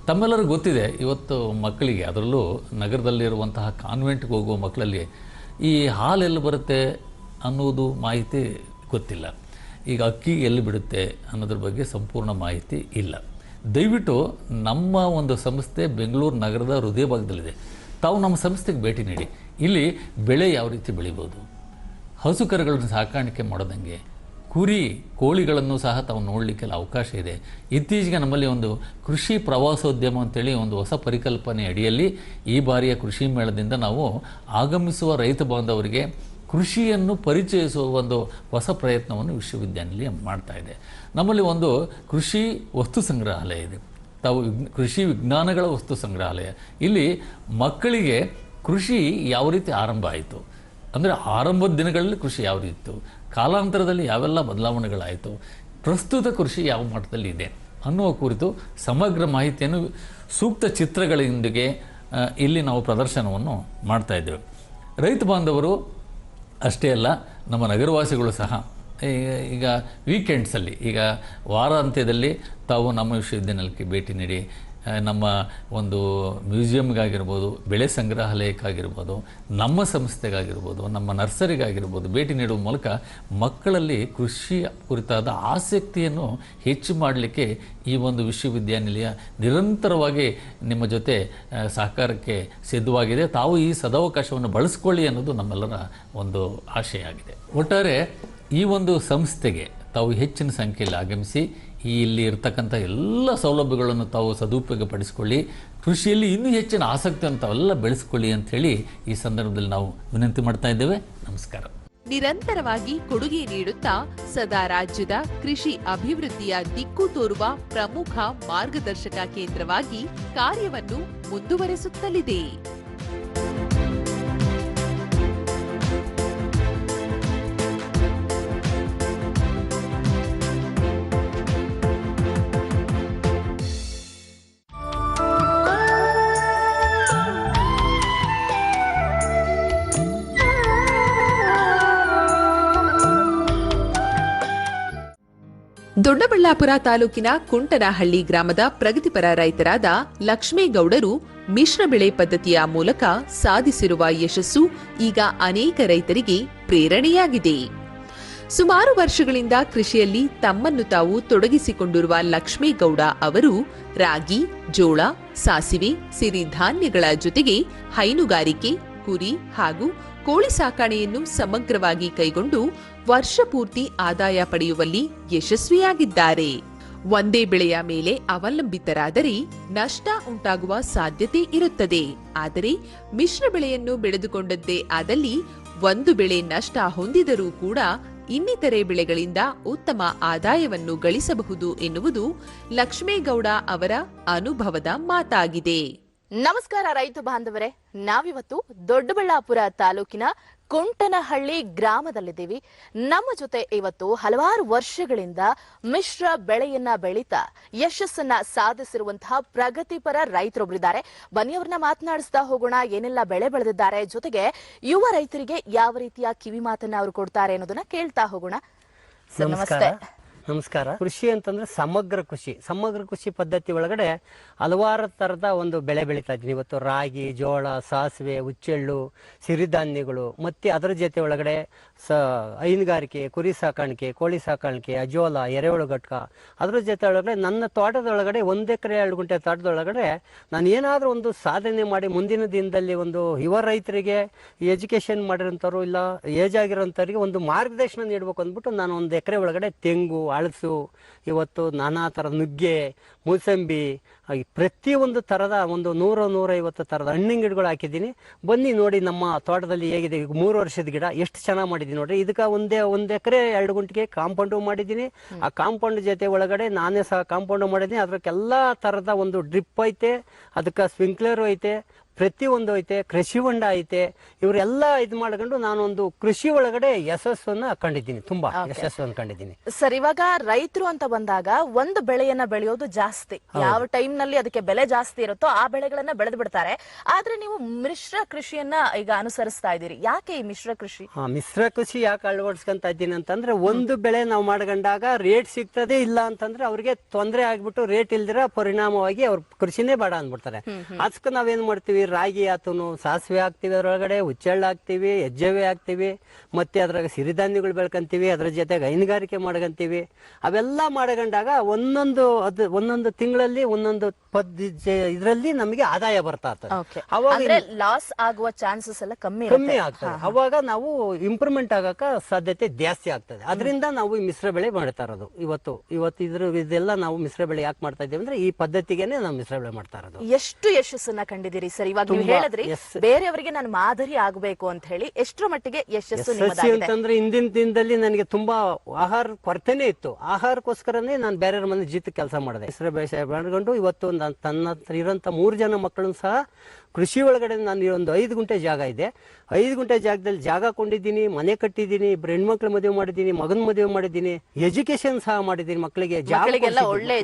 ತಮ್ಮೆಲ್ಲರಿಗೂ ಗೊತ್ತಿದೆ, ಇವತ್ತು ಮಕ್ಕಳಿಗೆ ಅದರಲ್ಲೂ ನಗರದಲ್ಲಿರುವಂತಹ ಕಾನ್ವೆಂಟ್ಗೆ ಹೋಗುವ ಮಕ್ಕಳಲ್ಲಿ ಈ ಹಾಲು ಎಲ್ಲಿ ಬರುತ್ತೆ ಅನ್ನೋದು ಮಾಹಿತಿ ಗೊತ್ತಿಲ್ಲ. ಈಗ ಅಕ್ಕಿ ಎಲ್ಲಿ ಬಿಡುತ್ತೆ ಅನ್ನೋದ್ರ ಬಗ್ಗೆ ಸಂಪೂರ್ಣ ಮಾಹಿತಿ ಇಲ್ಲ. ದಯವಿಟ್ಟು ನಮ್ಮ ಒಂದು ಸಂಸ್ಥೆ ಬೆಂಗಳೂರು ನಗರದ ಹೃದಯ ಭಾಗದಲ್ಲಿದೆ. ತಾವು ನಮ್ಮ ಸಂಸ್ಥೆಗೆ ಭೇಟಿ ನೀಡಿ. ಇಲ್ಲಿ ಬೆಳೆ ಯಾವ ರೀತಿ ಬೆಳಿಬೋದು? ಹಸು ಕರುಗಳನ್ನು ಸಾಕಾಣಿಕೆ ಮಾಡೋದಂಗೆ ಕುರಿ ಕೋಳಿಗಳನ್ನು ಸಹ ತಾವು ನೋಡಲಿಕ್ಕೆಲ್ಲ ಅವಕಾಶ ಇದೆ. ಇತ್ತೀಚೆಗೆ ನಮ್ಮಲ್ಲಿ ಒಂದು ಕೃಷಿ ಪ್ರವಾಸೋದ್ಯಮ ಅಂತೇಳಿ ಒಂದು ಹೊಸ ಪರಿಕಲ್ಪನೆ ಅಡಿಯಲ್ಲಿ ಈ ಬಾರಿಯ ಕೃಷಿ ಮೇಳದಿಂದ ನಾವು ಆಗಮಿಸುವ ರೈತ ಬಾಂಧವರಿಗೆ ಕೃಷಿಯನ್ನು ಪರಿಚಯಿಸುವ ಒಂದು ಹೊಸ ಪ್ರಯತ್ನವನ್ನು ವಿಶ್ವವಿದ್ಯಾನಿಲಯ ಮಾಡ್ತಾ ಇದೆ. ನಮ್ಮಲ್ಲಿ ಒಂದು ಕೃಷಿ ವಸ್ತು ಸಂಗ್ರಹಾಲಯ ಇದೆ. ತಾವು ಕೃಷಿ ವಿಜ್ಞಾನಗಳ ವಸ್ತು ಸಂಗ್ರಹಾಲಯ. ಇಲ್ಲಿ ಮಕ್ಕಳಿಗೆ ಕೃಷಿ ಯಾವ ರೀತಿ ಆರಂಭ ಆಯಿತು? ಅಂದರೆ ಆರಂಭದ ದಿನಗಳಲ್ಲಿ ಕೃಷಿ ಯಾವ ರೀತಿ ಇತ್ತು? ಕಾಲಾಂತರದಲ್ಲಿ ಯಾವೆಲ್ಲ ಬದಲಾವಣೆಗಳಾಯಿತು? ಪ್ರಸ್ತುತ ಕೃಷಿ ಯಾವ ಮಟ್ಟದಲ್ಲಿ ಇದೆ? ಅನ್ನುವ ಕುರಿತು ಸಮಗ್ರ ಮಾಹಿತಿಯನ್ನು ಸೂಕ್ತ ಚಿತ್ರಗಳೊಂದಿಗೆ ಇಲ್ಲಿ ನಾವು ಪ್ರದರ್ಶನವನ್ನು ಮಾಡ್ತಾ ಇದ್ದೇವೆ. ರೈತ ಬಾಂಧವರು ಅಷ್ಟೇ ಅಲ್ಲ ನಮ್ಮ ನಗರವಾಸಿಗಳು ಸಹ ಈಗ ವೀಕೆಂಡ್ಸಲ್ಲಿ ಈಗ ವಾರಾಂತ್ಯದಲ್ಲಿ ತಾವು ನಮ್ಮ ವಿಶ್ವವಿದ್ಯಾನಿಲಯಕ್ಕೆ ಭೇಟಿ ನೀಡಿ ನಮ್ಮ ಒಂದು ಮ್ಯೂಸಿಯಮ್ಗಾಗಿರ್ಬೋದು ಬೆಳೆ ಸಂಗ್ರಹಾಲಯಕ್ಕಾಗಿರ್ಬೋದು, ನಮ್ಮ ಸಂಸ್ಥೆಗಾಗಿರ್ಬೋದು, ನಮ್ಮ ನರ್ಸರಿಗಾಗಿರ್ಬೋದು, ಭೇಟಿ ನೀಡುವ ಮೂಲಕ ಮಕ್ಕಳಲ್ಲಿ ಕೃಷಿ ಕುರಿತಾದ ಆಸಕ್ತಿಯನ್ನು ಹೆಚ್ಚು ಮಾಡಲಿಕ್ಕೆ ಈ ಒಂದು ವಿಶ್ವವಿದ್ಯಾನಿಲಯ ನಿರಂತರವಾಗಿ ನಿಮ್ಮ ಜೊತೆ ಸಹಕಾರಕ್ಕೆ ಸಿದ್ಧವಾಗಿದೆ. ತಾವು ಈ ಸದಾವಕಾಶವನ್ನು ಬಳಸ್ಕೊಳ್ಳಿ ಅನ್ನೋದು ನಮ್ಮೆಲ್ಲರ ಒಂದು ಆಶಯ ಆಗಿದೆ ಒಟ್ಟಾರೆ ಈ ಒಂದು ಸಂಸ್ಥೆಗೆ ತಾವು ಹೆಚ್ಚಿನ ಸಂಖ್ಯೆಯಲ್ಲಿ ಆಗಮಿಸಿ ಈ ಇಲ್ಲಿ ಇರ್ತಕ್ಕಂಥ ಎಲ್ಲ ಸೌಲಭ್ಯಗಳನ್ನು ತಾವು ಸದುಪಯೋಗ ಪಡಿಸಿಕೊಳ್ಳಿ ಕೃಷಿಯಲ್ಲಿ ಇನ್ನೂ ಹೆಚ್ಚಿನ ಆಸಕ್ತಿಯನ್ನು ತಾವೆಲ್ಲ ಬೆಳೆಸ್ಕೊಳ್ಳಿ ಅಂಥೇಳಿ ಈ ಸಂದರ್ಭದಲ್ಲಿ ನಾವು ವಿನಂತಿ ಮಾಡ್ತಾ ಇದ್ದೇವೆ. ನಮಸ್ಕಾರ. ನಿರಂತರವಾಗಿ ಕೊಡುಗೆ ನೀಡುತ್ತಾ ಸದಾ ರಾಜ್ಯದ ಕೃಷಿ ಅಭಿವೃದ್ಧಿಯ ದಿಕ್ಕು ತೋರುವ ಪ್ರಮುಖ ಮಾರ್ಗದರ್ಶಕ ಕೇಂದ್ರವಾಗಿ ಕಾರ್ಯವನ್ನು ಮುಂದುವರೆಸುತ್ತಲಿದೆ. ದೊಡ್ಡಬಳ್ಳಾಪುರ ತಾಲೂಕಿನ ಕುಂಟನಹಳ್ಳಿ ಗ್ರಾಮದ ಪ್ರಗತಿಪರ ರೈತರಾದ ಲಕ್ಷ್ಮೇಗೌಡರು ಮಿಶ್ರ ಬೆಳೆ ಪದ್ಧತಿಯ ಮೂಲಕ ಸಾಧಿಸಿರುವ ಯಶಸ್ಸು ಈಗ ಅನೇಕ ರೈತರಿಗೆ ಪ್ರೇರಣೆಯಾಗಿದೆ. ಸುಮಾರು ವರ್ಷಗಳಿಂದ ಕೃಷಿಯಲ್ಲಿ ತಮ್ಮನ್ನು ತಾವು ತೊಡಗಿಸಿಕೊಂಡಿರುವ ಲಕ್ಷ್ಮೇಗೌಡ ಅವರು ರಾಗಿ, ಜೋಳ, ಸಾಸಿವೆ, ಸಿರಿಧಾನ್ಯಗಳ ಜೊತೆಗೆ ಹೈನುಗಾರಿಕೆ, ಕುರಿ ಹಾಗೂ ಕೋಳಿ ಸಾಕಾಣೆಯನ್ನು ಸಮಗ್ರವಾಗಿ ಕೈಗೊಂಡು ವರ್ಷಪೂರ್ತಿ ಆದಾಯ ಪಡೆಯುವಲ್ಲಿ ಯಶಸ್ವಿಯಾಗಿದ್ದಾರೆ. ಒಂದೇ ಬೆಳೆಯ ಮೇಲೆ ಅವಲಂಬಿತರಾದರೆ ನಷ್ಟ ಉಂಟಾಗುವ ಸಾಧ್ಯತೆ ಇರುತ್ತದೆ. ಆದರೆ ಮಿಶ್ರ ಬೆಳೆಯನ್ನು ಬೆಳೆದುಕೊಂಡದ್ದೇ ಆದಲ್ಲಿ ಒಂದು ಬೆಳೆ ನಷ್ಟ ಹೊಂದಿದರೂ ಕೂಡ ಇನ್ನಿತರೆ ಬೆಳೆಗಳಿಂದ ಉತ್ತಮ ಆದಾಯವನ್ನು ಗಳಿಸಬಹುದು ಎನ್ನುವುದು ಲಕ್ಷ್ಮೇಗೌಡ ಅವರ ಅನುಭವದ ಮಾತಾಗಿದೆ. ನಮಸ್ಕಾರ ರೈತ ಬಾಂಧವರೇ, ನಾವಿವತ್ತು ದೊಡ್ಡಬಳ್ಳಾಪುರ ತಾಲೂಕಿನ ಕುಂಟನಹಳ್ಳಿ ಗ್ರಾಮದಲ್ಲಿದ್ದೀವಿ. ನಮ್ಮ ಜೊತೆ ಇವತ್ತು ಹಲವಾರು ವರ್ಷಗಳಿಂದ ಮಿಶ್ರ ಬೆಳೆಯನ್ನ ಬೆಳೀತಾ, ಯಶಸ್ಸನ್ನ ಸಾಧಿಸಿರುವಂತಹ ಪ್ರಗತಿಪರ ರೈತರೊಬ್ಬರಿದ್ದಾರೆ ಬನ್ನಿ ಅವ್ರನ್ನ ಮಾತನಾಡಿಸ್ತಾ ಹೋಗೋಣ, ಏನೆಲ್ಲ ಬೆಳೆ ಬೆಳೆದಿದ್ದಾರೆ, ಜೊತೆಗೆ ಯುವ ರೈತರಿಗೆ ಯಾವ ರೀತಿಯ ಕಿವಿ ಮಾತನ್ನ ಅವರು ಕೊಡ್ತಾರೆ ಅನ್ನೋದನ್ನ ಕೇಳ್ತಾ ಹೋಗೋಣ. ನಮಸ್ತೆ. ನಮಸ್ಕಾರ. ಕೃಷಿ ಅಂತಂದ್ರೆ ಸಮಗ್ರ ಕೃಷಿ. ಸಮಗ್ರ ಕೃಷಿ ಪದ್ಧತಿ ಒಳಗಡೆ ಹಲವಾರು ತರದ ಒಂದು ಬೆಳೆ ಬೆಳೀತಾ ಇದ್ದೀನಿ. ಇವತ್ತು ರಾಗಿ, ಜೋಳ, ಸಾಸಿವೆ, ಹುಚ್ಚೆಳ್ಳು, ಸಿರಿಧಾನ್ಯಗಳು, ಮತ್ತೆ ಅದರ ಜೊತೆ ಒಳಗಡೆ ಸ, ಹೈನುಗಾರಿಕೆ, ಕುರಿ ಸಾಕಾಣಿಕೆ, ಕೋಳಿ ಸಾಕಾಣಿಕೆ, ಅಜೋಲ, ಎರೆಹುಳು ಘಟಕ. ಅದ್ರ ಜೊತೆ ಒಳಗಡೆ ನನ್ನ ತೋಟದೊಳಗಡೆ ಒಂದು ಎಕರೆ, ಎರಡು ಗುಂಟೆ ತೋಟದೊಳಗಡೆ ನಾನು ಏನಾದರೂ ಒಂದು ಸಾಧನೆ ಮಾಡಿ ಮುಂದಿನ ದಿನದಲ್ಲಿ ಒಂದು ಯುವ ರೈತರಿಗೆ ಎಜುಕೇಶನ್ ಮಾಡಿರೋಂಥವ್ರು ಇಲ್ಲ, ಏಜ್ ಆಗಿರೋಂಥವ್ರಿಗೆ ಒಂದು ಮಾರ್ಗದರ್ಶನ ನೀಡಬೇಕು ಅಂದ್ಬಿಟ್ಟು ನಾನು ಒಂದು ಎಕರೆ ಒಳಗಡೆ ತೆಂಗು ಹಳಸು ಇವತ್ತು ನಾನಾ ಥರ ನುಗ್ಗೆ ಮೂಸಂಬಿ ಪ್ರತಿ ಪ್ರತಿಯೊಂದು ಥರದ ಒಂದು ನೂರ ನೂರೈವತ್ತು ಥರದ ಹಣ್ಣಿನ ಗಿಡಗಳು ಹಾಕಿದ್ದೀನಿ. ಬನ್ನಿ ನೋಡಿ ನಮ್ಮ ತೋಟದಲ್ಲಿ ಹೇಗಿದೆ. ಈಗ ಮೂರು ವರ್ಷದ ಗಿಡ ಎಷ್ಟು ಚೆನ್ನಾಗಿ ಮಾಡಿದ್ದೀನಿ ನೋಡ್ರಿ. ಇದಕ್ಕೆ ಒಂದೇ ಒಂದು ಎಕರೆ ಎರಡು ಗುಂಟಿಗೆ ಕಾಂಪೌಂಡು ಮಾಡಿದ್ದೀನಿ. ಆ ಕಾಂಪೌಂಡ್ ಜೊತೆ ಒಳಗಡೆ ನಾನೇ ಸಹ ಕಾಂಪೌಂಡು ಮಾಡಿದ್ದೀನಿ. ಅದಕ್ಕೆಲ್ಲ ಥರದ ಒಂದು ಡ್ರಿಪ್ ಐತೆ. ಅದಕ್ಕೆ ಸ್ಪ್ರಿಂಕ್ಲರು ಐತೆ. ಪ್ರತಿಯೊಂದು ಐತೆ ಕೃಷಿ ಹೊಂಡ ಐತೆ ಇವರೆಲ್ಲ ಇದು ಮಾಡ್ಕೊಂಡು ನಾನೊಂದು ಕೃಷಿ ಒಳಗಡೆ ಯಶಸ್ಸನ್ನ ಕಂಡಿದ್ದೀನಿ ತುಂಬಾ ಯಶಸ್ಸನ್ನು ಕಂಡಿದ್ದೀನಿ. ಸರ್ ಇವಾಗ ರೈತರು ಅಂತ ಬಂದಾಗ ಒಂದು ಬೆಳೆಯನ್ನ ಬೆಳೆಯೋದು ಜಾಸ್ತಿ. ಯಾವ ಟೈಮ್ನಲ್ಲಿ ಅದಕ್ಕೆ ಬೆಲೆ ಜಾಸ್ತಿ ಇರುತ್ತೋ ಆ ಬೆಳೆಗಳನ್ನ ಬೆಳೆದು ಬಿಡ್ತಾರೆ. ಆದ್ರೆ ನೀವು ಮಿಶ್ರ ಕೃಷಿಯನ್ನ ಈಗ ಅನುಸರಿಸ್ತಾ ಇದ್ದೀರಿ. ಯಾಕೆ ಈ ಮಿಶ್ರ ಕೃಷಿ? ಹಾ ಮಿಶ್ರ ಕೃಷಿ ಯಾಕೆ ಅಳವಡಿಸ್ಕೊಂತ ಇದ್ದೀನಿ ಅಂತಂದ್ರೆ ಒಂದು ಬೆಳೆ ನಾವು ಮಾಡ್ಕೊಂಡಾಗ ರೇಟ್ ಸಿಗ್ತದೆ ಇಲ್ಲ ಅಂತಂದ್ರೆ ಅವ್ರಿಗೆ ತೊಂದರೆ ಆಗ್ಬಿಟ್ಟು ರೇಟ್ ಇಲ್ದಿರ ಪರಿಣಾಮವಾಗಿ ಅವ್ರ ಕೃಷಿನೇ ಬೇಡ ಅಂದ್ಬಿಡ್ತಾರೆ. ಅದಕ್ಕೆ ನಾವೇನ್ ಮಾಡ್ತೀವಿ? ರಾಗಿ ಆತನು ಸಾಸಿವೆ ಹಾಕ್ತಿವಿ ಅದರೊಳಗಡೆ ಹುಚ್ಚೆಳ್ಳು ಹಾಕ್ತೀವಿ ಹೆಜ್ಜೆವೆ ಹಾಕ್ತೀವಿ ಮತ್ತೆ ಅದ್ರಾಗ ಸಿರಿಧಾನ್ಯಗಳು ಬೆಳ್ಕೊಂತೀವಿ ಅದ್ರ ಜೊತೆಗೆ ಹೈನುಗಾರಿಕೆ ಮಾಡ್ಕೊಂತೀವಿ. ಅವೆಲ್ಲ ಮಾಡ್ಕೊಂಡಾಗ ಒಂದೊಂದು ಅದು ಒಂದೊಂದು ತಿಂಗಳಲ್ಲಿ ಒಂದೊಂದು ಪದ್ಧ ಇದರಲ್ಲಿ ನಮಗೆ ಆದಾಯ ಬರ್ತಾ ಇರ್ತದೆ. ಅವಾಗ ಲಾಸ್ ಆಗುವ ಚಾನ್ಸಸ್ ಎಲ್ಲ ಕಮ್ಮಿ ಕಮ್ಮಿ. ಆಗ್ತದೆ. ಅವಾಗ ನಾವು ಇಂಪ್ರೂವ್ಮೆಂಟ್ ಆಗಕ ಸಾಧ್ಯತೆ ಜಾಸ್ತಿ ಆಗ್ತದೆ. ಅದರಿಂದ ನಾವು ಈ ಮಿಶ್ರ ಬೆಳೆ ಮಾಡ್ತಾ ಇರೋದು. ಇವತ್ತು ಇವತ್ತು ಇದ್ರ ಇದೆಲ್ಲ ನಾವು ಮಿಶ್ರ ಬೆಳೆ ಯಾಕೆ ಮಾಡ್ತಾ ಇದ್ದೀವಿ ಅಂದ್ರೆ ಈ ಪದ್ಧತಿಗೆನೆ ನಾವು ಮಿಶ್ರ ಬೆಳೆ ಮಾಡ್ತಾ ಇರೋದು. ಎಷ್ಟು ಯಶಸ್ಸನ್ನ ಕಂಡಿದ್ದೀರಿ ಸರ್ ಇವಾಗ ನೀವು ಹೇಳಿದ್ರಿ. ಬೇರೆಯವರಿಗೆ ನಾನು ಮಾದರಿ ಆಗಬೇಕು ಅಂತ ಹೇಳಿ ಎಷ್ಟರ ಮಟ್ಟಿಗೆ ಯಶಸ್ಸು ನಿಮ್ಮದಾಗಿದೆ. ಅಂತಂದ್ರೆ ಹಿಂದಿನ ದಿನದಲ್ಲಿ ನನಗೆ ತುಂಬಾ ಆಹಾರ ಕೊರತೆನೇ ಇತ್ತು. ಆಹಾರಕ್ಕೋಸ್ಕರನೇ ನಾನು ಬೇರೆಯವ್ರ ಮನೆ ಜೀತ ಕೆಲಸ ಮಾಡಿದೆ. ಹೆಸರು ಬೇಸಾಯ ಮಾಡ್ಕೊಂಡು ಇವತ್ತು ನಾನು ತನ್ನ ಹತ್ರ ಇರೋಂಥ ಮೂರು ಜನ ಮಕ್ಕಳನ್ನು ಸಹ ಕೃಷಿ ಒಳಗಡೆ ನಾನು ಒಂದು ಐದು ಗುಂಟೆ ಜಾಗ ಇದೆ. ಐದು ಗುಂಟೆ ಜಾಗದಲ್ಲಿ ಜಾಗ ಕೊಂಡಿದ್ದೀನಿ ಮನೆ ಕಟ್ಟಿದ್ದೀನಿ ಇಬ್ಬರು ಹೆಣ್ಮಕ್ಳು ಮದುವೆ ಮಾಡಿದ್ದೀನಿ ಮಗನ ಮದುವೆ ಮಾಡಿದ್ದೀನಿ ಎಜುಕೇಶನ್ ಸಹ ಮಾಡಿದ್ದೀನಿ ಮಕ್ಕಳಿಗೆ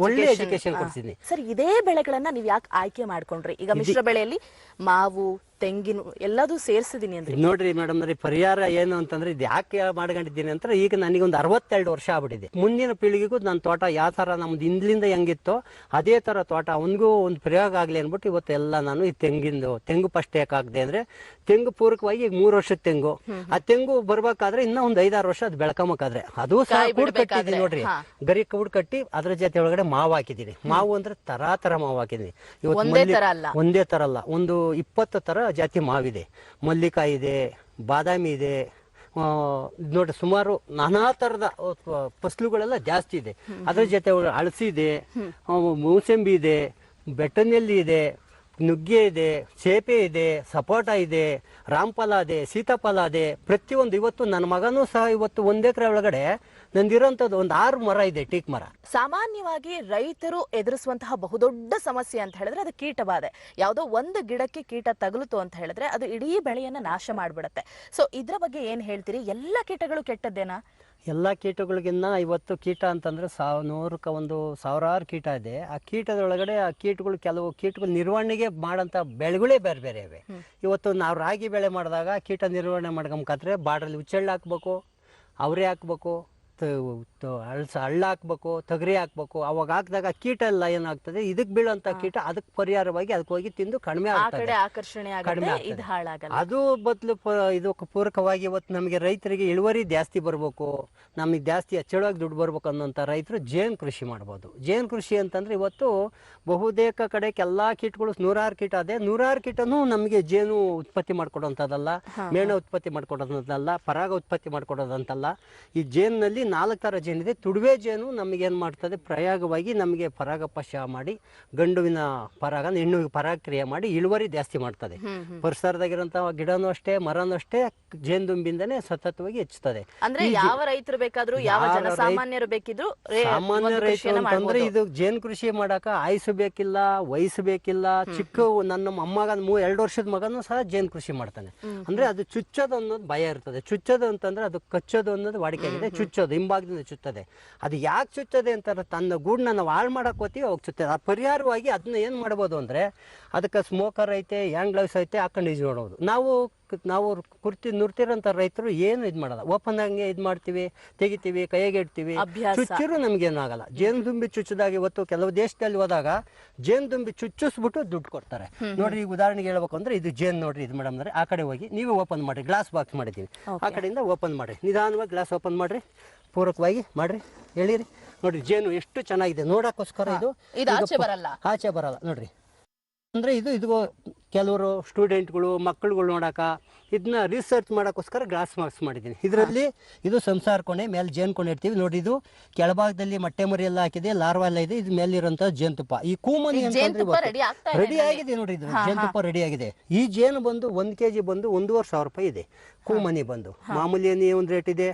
ಒಳ್ಳೆ. ಎಜುಕೇಶನ್ ಕೊಡ್ತೀನಿ ಸರ್ ಇದೇ ಬೆಳೆಗಳನ್ನ ನೀವು ಯಾಕೆ ಆಯ್ಕೆ ಮಾಡ್ಕೊಂಡ್ರಿ? ಈಗ ಮಿಶ್ರ ಬೆಳೆಯಲ್ಲಿ ಮಾವು ತೆಂಗಿನ ಎಲ್ಲದೂ ಸೇರಿಸಿದೀನಿ ಅಂದ್ರೆ. ನೋಡ್ರಿ ಮೇಡಮ್ ರೀ ಪರಿಹಾರ ಏನು ಅಂತಂದ್ರೆ ಇದು ಯಾಕೆ ಮಾಡ್ಕೊಂಡಿದ್ದೀನಿ ಅಂತ ಈಗ ನನಗೆ ಒಂದು ಅರವತ್ತೆರಡು ವರ್ಷ ಆಗ್ಬಿಟ್ಟಿದೆ. ಮುಂದಿನ ಪೀಳಿಗೆಗೂ ನನ್ನ ತೋಟ ಯಾವ ಥರ ನಮ್ದು ಹಿಂದ್ಲಿಂದ ಹೆಂಗಿತ್ತೋ ಅದೇ ಥರ ತೋಟ, ಅವನಿಗೂ ಒಂದು ಪ್ರಯೋಗ ಆಗಲಿ ಅಂದ್ಬಿಟ್ಟು ಇವತ್ತು ಎಲ್ಲ ನಾನು ಈ ತೆಂಗಿಂದು, ತೆಂಗು ಫಸ್ಟ್ ಆಗದೆ ಅಂದ್ರೆ ತೆಂಗು ಪೂರಕವಾಗಿ ಈಗ ಮೂರು ವರ್ಷದ ತೆಂಗು. ಆ ತೆಂಗು ಬರ್ಬೇಕಾದ್ರೆ ಇನ್ನೂ ಒಂದು ಐದಾರು ವರ್ಷ ಅದು ಬೆಳ್ಕೊಂಬೇಕಾದ್ರೆ ಅದು ಸಹ ಕೂಡ ಕಟ್ಟಿದ್ದೀನಿ ನೋಡ್ರಿ. ಗರಿ ಕೂಡ್ ಕಟ್ಟಿ ಅದ್ರ ಜೊತೆ ಒಳಗಡೆ ಮಾವು ಹಾಕಿದ್ದೀನಿ ಮಾವು ಅಂದ್ರೆ ತರ ತರ ಮಾವು ಹಾಕಿದ್ದೀನಿ ಇವತ್ತು ಒಂದೇ ತರ ಅಲ್ಲ. ಒಂದೇ ಇಪ್ಪತ್ತು ತರ ಜಾತಿ ಮಾವಿದೆ. ಮಲ್ಲಿಕಾಯಿ ಇದೆ ಬಾದಾಮಿ ಇದೆ ನೋಡಿ ಸುಮಾರು ನಾನಾ ತರದ ಫಸ್ಲುಗಳೆಲ್ಲ ಜಾಸ್ತಿ ಇದೆ. ಅದ್ರ ಜೊತೆ ಅಳಸಿ ಇದೆ ಮೂಸಂಬಿ ಇದೆ ಬೆಟ್ಟನೆಲ್ಲಿ ಇದೆ ನುಗ್ಗೆ ಇದೆ ಸೇಪೆ ಇದೆ ಸಪೋಟ ಇದೆ ರಾಮಫಲ ಇದೆ ಸೀತಾಫಲ ಇದೆ ಪ್ರತಿಯೊಂದು ಇವತ್ತು ನನ್ನ ಮಗನೂ ಸಹ ಇವತ್ತು ಒಂದ್ ಎಕರೆ ಒಳಗಡೆ ನಂದಿರೋಂಥದ್ದು ಒಂದು ಆರು ಮರ ಇದೆ ಟೀಕ್ ಮರ. ಸಾಮಾನ್ಯವಾಗಿ ರೈತರು ಎದುರಿಸುವಂತಹ ಬಹುದೊಡ್ಡ ಸಮಸ್ಯೆ ಅಂತ ಹೇಳಿದ್ರೆ ಅದು ಕೀಟಬಾಧೆ. ಯಾವುದೋ ಒಂದು ಗಿಡಕ್ಕೆ ಕೀಟ ತಗುಲಿತು ಅಂತ ಹೇಳಿದ್ರೆ ಅದು ಇಡೀ ಬೆಳೆಯನ್ನ ನಾಶ ಮಾಡ್ಬಿಡುತ್ತೆ. ಸೊ ಇದ್ರ ಬಗ್ಗೆ ಏನ್ ಹೇಳ್ತೀರಿ? ಎಲ್ಲ ಕೀಟಗಳು ಕೆಟ್ಟದ್ದೇನಾ? ಎಲ್ಲ ಕೀಟಗಳಿಗಿನ್ನ ಇವತ್ತು ಕೀಟ ಅಂತಂದರೆ ಸಾವ್ ನೂರಕ್ಕೆ ಒಂದು ಸಾವಿರಾರು ಕೀಟ ಇದೆ. ಆ ಕೀಟದೊಳಗಡೆ ಆ ಕೀಟಗಳು ಕೆಲವು ಕೀಟಗಳು ನಿರ್ವಹಣೆಗೆ ಮಾಡೋಂಥ ಬೆಳೆಗಳೇ ಬೇರೆ ಬೇರೆ ಇವೆ. ಇವತ್ತು ನಾವು ರಾಗಿ ಬೆಳೆ ಮಾಡಿದಾಗ ಕೀಟ ನಿರ್ವಹಣೆ ಮಾಡ್ಕೊಂಬೇಕಾದ್ರೆ ಬಾಡ್ರಲ್ಲಿ ಉಚ್ಚಳ್ಳಿ ಹಾಕ್ಬೇಕು ಅವರೇ ಹಾಕ್ಬೇಕು ಅಳ್ಸ ಹಳ್ಳ ಹಾಕ್ಬೇಕು ತೊಗರಿ ಹಾಕ್ಬೇಕು. ಅವಾಗ ಹಾಕಿದಾಗ ಕೀಟ ಎಲ್ಲ ಏನಾಗ್ತದೆ? ಇದಕ್ಕೆ ಬೀಳುವಂತ ಕೀಟ ಅದಕ್ಕೆ ಪರಿಹಾರವಾಗಿ ಅದಕ್ಕೆ ಹೋಗಿ ತಿಂದು ಕಡಿಮೆ ಆಗ್ತದೆ. ಆಕರ್ಷಣೆ ಕಡಿಮೆ ಅದು ಬದಲು ಇದು ಪೂರಕವಾಗಿ ಇವತ್ತು ನಮಗೆ ರೈತರಿಗೆ ಇಳುವರಿ ಜಾಸ್ತಿ ಬರಬೇಕು. ನಮಗೆ ಜಾಸ್ತಿ ಹೆಚ್ಚಳವಾಗಿ ದುಡ್ಡು ಬರ್ಬೇಕು ಅನ್ನೋಂಥ ರೈತರು ಜೇನು ಕೃಷಿ ಮಾಡ್ಬೋದು. ಜೇನು ಕೃಷಿ ಅಂತಂದ್ರೆ ಇವತ್ತು ಬಹುತೇಕ ಕಡೆ ಎಲ್ಲಾ ಕೀಟಗಳು ನೂರಾರು ಕೀಟ ಅದೇ ನೂರಾರು ಕೀಟನೂ ನಮಗೆ ಜೇನು ಉತ್ಪತ್ತಿ ಮಾಡ್ಕೊಡೋಂಥದ್ದಲ್ಲ ಮೇಣ ಉತ್ಪತ್ತಿ ಮಾಡ್ಕೊಡೋದಂತಲ್ಲ ಪರಾಗ ಉತ್ಪತ್ತಿ ಮಾಡ್ಕೊಡೋದಂತಲ್ಲ. ಈ ಜೇನಿನಲ್ಲಿ ನಾಲ್ಕು ಥರ ಜೇನಿದೆ. ತುಡುವೆ ಜೇನು ನಮಗೇನು ಏನು ಮಾಡ್ತದೆ? ಪ್ರಯಾಗವಾಗಿ ನಮಗೆ ಪರಾಗಪಶ ಮಾಡಿ ಗಂಡುವಿನ ಪರಾಗ ಹೆಣ್ಣು ಪರಾಗ ಕ್ರಿಯೆ ಮಾಡಿ ಇಳುವರಿ ಜಾಸ್ತಿ ಮಾಡ್ತದೆ. ಪರಿಸರದಾಗಿರೋಂಥ ಗಿಡನೂ ಅಷ್ಟೇ ಮರನೂ ಅಷ್ಟೇ ಜೇನುದುಂಬಿಂದನೇ ಸತತವಾಗಿ ಹೆಚ್ಚುತ್ತದೆ. ಅಂದ್ರೆ ಯಾವ ರೈತರು ಬೇಕಾದ್ರೂ ಯಾವ ಸಾಮಾನ್ಯರು ಬೇಕಿದ್ರು ಸಾಮಾನ್ಯ ರೈತರು ಅಂತಂದ್ರೆ ಇದು ಜೇನು ಕೃಷಿ ಮಾಡಾಕ ಆಯಿಸಬೇಕಿಲ್ಲ ವಯಸ್ಸು ಬೇಕಿಲ್ಲ. ಚಿಕ್ಕ ನನ್ನ ಮೊಮ್ಮಗ ಮೂ ಎರಡು ವರ್ಷದ ಮಗನೂ ಸಹ ಜೇನು ಕೃಷಿ ಮಾಡ್ತಾನೆ. ಅಂದ್ರೆ ಅದು ಚುಚ್ಚೋದು ಅನ್ನೋದು ಭಯ ಇರ್ತದೆ. ಚುಚ್ಚೋದು ಅಂತಂದ್ರೆ ಅದು ಕಚ್ಚೋದು ಅನ್ನೋದು ವಾಡಿಕೆ ಆಗಿದೆ. ಚುಚ್ಚೋದು. ಹಿಂಭಾಗದಿಂದ ಚುತ್ತದೆ. ಅದು ಯಾಕೆ ಚುತ್ತದೆ ಅಂತಾರೆ ತನ್ನ ಗೂಡನ್ನ ನಾವು ಹಾಳು ಮಾಡೋಕೆ ಹೋಗ್ತೀವಿ ಅವಾಗ ಚುತ್ತದೆ ಅದು ಪರಿಹಾರವಾಗಿ ಅದನ್ನ ಏನು ಮಾಡ್ಬೋದು ಅಂದರೆ ಅದಕ್ಕೆ ಸ್ಮೋಕರ್ ಐತೆ ಹ್ಯಾಂಡ್ ಗ್ಲೌಸ್ ಐತೆ ಹಾಕೊಂಡು ಈಜು ಮಾಡ್ಬೋದು ನಾವು ನಾವು ಕುರ್ತಿ ನುರ್ತಿರೋಂಥ ರೈತರು ಏನು ಇದು ಮಾಡಲ್ಲ. ಓಪನ್ ಹಂಗೆ ಇದು ಮಾಡ್ತೀವಿ ತೆಗಿತೀವಿ ಕೈಗೆ ಇಡ್ತೀವಿ. ಚುಚ್ಚಿರು ನಮ್ಗೇನು ಆಗಲ್ಲ. ಜೇನುದುಂಬಿ ಚುಚ್ಚದಾಗಿ ಇವತ್ತು ಕೆಲವು ದೇಶದಲ್ಲಿ ಹೋದಾಗ ಜೇನುದುಂಬಿ ಚುಚ್ಚಿಸ್ಬಿಟ್ಟು ದುಡ್ಡು ಕೊಡ್ತಾರೆ. ನೋಡ್ರಿ ಈಗ ಉದಾಹರಣೆಗೆ ಹೇಳ್ಬೇಕು ಅಂದ್ರೆ ಇದು ಜೇನು ನೋಡ್ರಿ ಇದು ಮೇಡಮ್ ಅಂದ್ರೆ ಆ ಕಡೆ ಹೋಗಿ ನೀವೇ ಓಪನ್ ಮಾಡಿ ಗ್ಲಾಸ್ ಬಾಕ್ಸ್ ಮಾಡಿದ್ದೀವಿ. ಆ ಕಡೆಯಿಂದ ಓಪನ್ ಮಾಡಿ ನಿಧಾನವಾಗಿ ಗ್ಲಾಸ್ ಓಪನ್ ಮಾಡ್ರಿ ಪೂರಕವಾಗಿ ಮಾಡ್ರಿ ಹೇಳಿರಿ ನೋಡ್ರಿ ಜೇನು ಎಷ್ಟು ಚೆನ್ನಾಗಿದೆ. ನೋಡಕ್ಕೋಸ್ಕರ ಇದು ಇದು ಆಚೆ ಪ- ಬರಲ್ಲ. ಆಚೆ ಬರಲ್ಲ. ನೋಡ್ರಿ. ಅಂದ್ರೆ ಇದು ಇದು ಕೆಲವರು ಸ್ಟೂಡೆಂಟ್ಗಳು ಮಕ್ಕಳುಗಳು ನೋಡಾಕ ಇದನ್ನ ರಿಸರ್ಚ್ ಮಾಡೋಕ್ಕೋಸ್ಕರ ಗ್ಲಾಸ್ ಮಾರ್ಕ್ಸ್ ಮಾಡಿದ್ದೀನಿ. ಇದರಲ್ಲಿ ಇದು ಸಂಸಾರ ಕೊನೆ ಮೇಲೆ ಜೇನು ಕೊನೆ ಇರ್ತೀವಿ. ನೋಡಿ ಇದು ಕೆಳಭಾಗದಲ್ಲಿ ಮೊಟ್ಟೆ ಮರಿ ಎಲ್ಲ ಹಾಕಿದೆ ಲಾರ್ವಾ ಎಲ್ಲ ಇದೆ ಇದು ಮೇಲಿರುವಂತ ಜೇನುತುಪ್ಪ. ಈ ಕೂಮನಿ ರೆಡಿ ಆಗಿದೆ ನೋಡಿ ಇದು ಜೇನುತುಪ್ಪ ರೆಡಿ ಆಗಿದೆ. ಈ ಜೇನು ಬಂದು ಒಂದು ಕೆ ಜಿ ಬಂದು ಒಂದೂವರೆ ಸಾವಿರ ರೂಪಾಯಿ ಇದೆ. ಕೂಮನಿ ಬಂದು. ಮಾಮೂಲಿ ಒಂದು ರೇಟ್ ಇದೆ.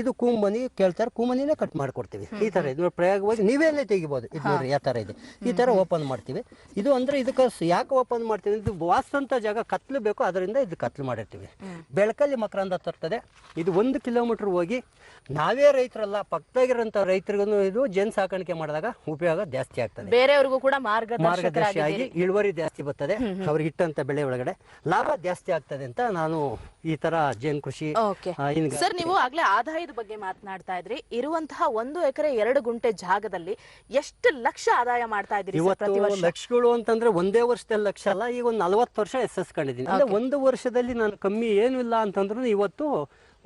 ಇದು ಕೂಮನಿ ಕೇಳ್ತಾರೆ ಕೂಮನಿನೇ ಕಟ್ ಮಾಡ್ಕೊಡ್ತೀವಿ. ಈ ತರ ಇದು ಪ್ರಯೋಗವಾಗಿ ನೀವೇನೆ ತೆಗಿಬೋದು. ಇದು ನೋಡ್ರಿ ಯಾವ ತರ ಇದೆ. ಈ ತರ ಓಪನ್ ಮಾಡ್ತೀವಿ. ಇದು ಅಂದ್ರೆ ಇದಕ್ಕೆ ಯಾಕೆ ಓಪನ್ ಮಾಡ್ತೀವಿ? ಇದು ವಾಸಂತ ಜಾಗ ಕತ್ಲು ಬೇಕು ಅದರಿಂದ ಇದು ಕತ್ಲು ಮಾಡಿರ್ತೀವಿ. ಬೆಳಕಲ್ಲಿ ಮಕರಂದ ತರ್ತದೆ. ಇದು ಒಂದು ಕಿಲೋಮೀಟರ್ ಹೋಗಿ ನಾವೇ ರೈತರಲ್ಲ ಪಕ್ಕದಾಗಿರೋಂಥ ರೈತರಿಗೂ ಇದು ಜೇನು ಸಾಕಾಣಿಕೆ ಮಾಡಿದಾಗ ಉಪಯೋಗ ಜಾಸ್ತಿ ಆಗ್ತದೆ. ಬೇರೆಯವ್ರಿಗೂ ಕೂಡ ಮಾರ್ಗದರ್ಶಿ ಆಗಿ ಇಳುವರಿ ಜಾಸ್ತಿ ಬರ್ತದೆ. ಅವ್ರಿಗೆ ಇಟ್ಟಂತ ಬೆಳೆ ಒಳಗಡೆ. ಲಾಭ ಜಾಸ್ತಿ ಆಗ್ತದೆ ಅಂತ ನಾನು ಈ ತರ ಜೇನು ಕೃಷಿ ಸರ್ ನೀವು ಆಗ್ಲೇ ಆದಾಯದ ಬಗ್ಗೆ ಮಾತನಾಡ್ತಾ ಇದ್ರಿ. ಇರುವಂತಹ ಒಂದು ಎಕರೆ ಎರಡು ಗುಂಟೆ ಜಾಗದಲ್ಲಿ ಎಷ್ಟು ಲಕ್ಷ ಆದಾಯ ಮಾಡ್ತಾ ಇದ್ರಿ ಪ್ರತಿ ವರ್ಷ? ಲಕ್ಷಗಳು ಅಂತಂದ್ರೆ ಒಂದೇ ವರ್ಷದಲ್ಲಿ ಲಕ್ಷ ಅಲ್ಲ ಈಗ ಒಂದು ನಲವತ್ತು ವರ್ಷ ಎಸ್ಎಸ್ಕೊಂಡಿದ್ದೀನಿ ಅಂದ್ರೆ ಒಂದು ವರ್ಷದಲ್ಲಿ ನಾನು ಕಮ್ಮಿ ಏನು ಇಲ್ಲ ಅಂತಂದ್ರೂ ಇವತ್ತು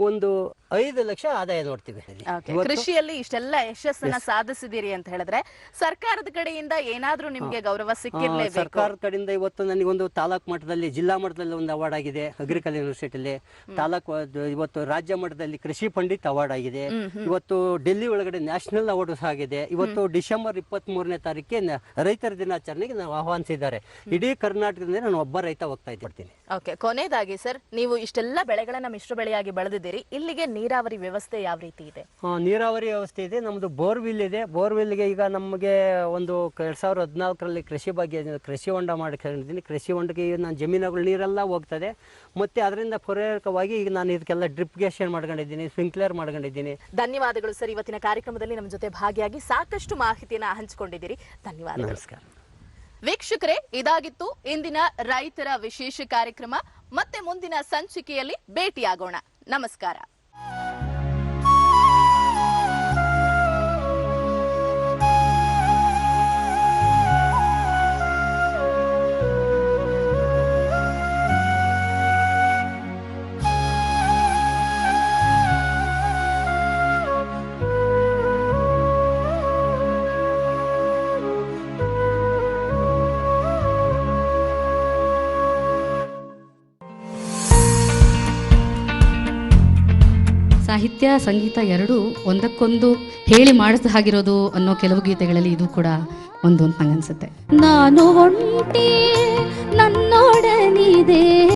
ಒಂದು ಐದು ಲಕ್ಷ ಆದಾಯ ನೋಡ್ತೀವಿ. Okay. ಇವತ್ತು- ಕೃಷಿಯಲ್ಲಿ ಇಷ್ಟೆಲ್ಲ ಯಶಸ್ಸನ್ನ ಸಾಧಿಸಿದಿರಿ ಅಂತ ಹೇಳಿದ್ರೆ ಸರ್ಕಾರದ ಕಡೆಯಿಂದ ಏನಾದ್ರೂ ನಿಮ್ಗೆ ಗೌರವ ಆ, ಸಿಕ್ಕಿರ್ಲೇಬೇಕು. ಸರ್ಕಾರದ ಕಡೆಯಿಂದ ಇವತ್ತು ನನಗೊಂದು ತಾಲೂಕ್ ಮಟ್ಟದಲ್ಲಿ ಜಿಲ್ಲಾ ಮಟ್ಟದಲ್ಲಿ ಒಂದು ಅವಾರ್ಡ್ ಆಗಿದೆ ಅಗ್ರಿಕಲ್ಚರ್ ಯೂನಿವರ್ಸಿಟಿಲಿ ತಾಲೂಕು ಅದು ಇವತ್ತು ರಾಜ್ಯ ಮಟ್ಟದಲ್ಲಿ ಕೃಷಿ ಪಂಡಿತ್ ಅವಾರ್ಡ್ ಆಗಿದೆ. ಇವತ್ತು ಡೆಲ್ಲಿ ಒಳಗಡೆ ನ್ಯಾಷನಲ್ ಅವಾರ್ಡ್ ಸಹ ಆಗಿದೆ. ಇವತ್ತು ಡಿಸೆಂಬರ್ ಇಪ್ಪತ್ತ್ ಮೂರನೇ ತಾರೀಕಿಗೆ ರೈತರ ದಿನಾಚರಣೆಗೆ ನಾವು ಆಹ್ವಾನಿಸಿದ್ದಾರೆ. ಇಡೀ ಕರ್ನಾಟಕದಿಂದ ನಾನು ಒಬ್ಬ ರೈತ ಹೋಗ್ತಾ ಇದ್ದೀನಿ ಓಕೆ ಕೊನೆಯದಾಗಿ ಸರ್ ನೀವು ಇಷ್ಟೆಲ್ಲ ಬೆಳೆಗಳನ್ನ ಮಿಶ್ರ ಬೆಳೆಯಾಗಿ ಬೆಳೆದಿದ್ದೀರಿ. ಇಲ್ಲಿಗೆ ನೀರಾವರಿ ವ್ಯವಸ್ಥೆ ಯಾವ ರೀತಿ ಇದೆ? ನೀರಾವರಿ ವ್ಯವಸ್ಥೆ ಇದೆ. ನಮ್ಮದು ಬೋರ್ವಿಲ್ ಇದೆ. ಬೋರ್ವಿಲ್ಗೆ ಈಗ ನಮಗೆ ಒಂದು ಎರಡು ಸಾವಿರದ ಹದಿನಾಲ್ಕರಲ್ಲಿ ಕೃಷಿ ಬಗ್ಗೆ ಕೃಷಿ ಹೊಂಡ ಮಾಡ್ಕೊಂಡಿದ್ದೀನಿ. ಕೃಷಿ ಹೊಂಡಕ್ಕೆ ಈಗ ನಾನು ಜಮೀನುಗಳು ನೀರೆಲ್ಲ ಹೋಗ್ತದೆ. ಮತ್ತು ಅದರಿಂದ ಪೂರಕವಾಗಿ ಈಗ ನಾನು ಇದಕ್ಕೆಲ್ಲ ಡ್ರಿಪ್ಗೇಷನ್ ಮಾಡ್ಕೊಂಡಿದ್ದೀನಿ ಸ್ಪ್ರಿಂಕ್ಲರ್ ಮಾಡ್ಕೊಂಡಿದ್ದೀನಿ. ಧನ್ಯವಾದಗಳು ಸರ್. ಇವತ್ತಿನ ಕಾರ್ಯಕ್ರಮದಲ್ಲಿ ನಮ್ಮ ಜೊತೆ ಭಾಗಿಯಾಗಿ ಸಾಕಷ್ಟು ಮಾಹಿತಿಯನ್ನು ಹಂಚಿಕೊಂಡಿದ್ದೀರಿ. ಧನ್ಯವಾದ ನಮಸ್ಕಾರ. ವೀಕ್ಷಕರೇ ಇದಾಗಿತ್ತು ಇಂದಿನ ರೈತರ ವಿಶೇಷ ಕಾರ್ಯಕ್ರಮ. ಮತ್ತೆ ಮುಂದಿನ ಸಂಚಿಕೆಯಲ್ಲಿ ಭೇಟಿಯಾಗೋಣ. ನಮಸ್ಕಾರ. ಸಾಹಿತ್ಯ ಸಂಗೀತ ಎರಡೂ ಒಂದಕ್ಕೊಂದು ಹೇಳಿ ಮಾಡಿದ ಹಾಗಿರೋದು ಅನ್ನೋ ಕೆಲವು ಗೀತೆಗಳಲ್ಲಿ ಇದು ಕೂಡ ಒಂದು ಅಂತ ನಂಗನ್ಸುತ್ತೆ. ನಾನು ಒಂಟಿ ನನ್ನೊಡನಿದೆ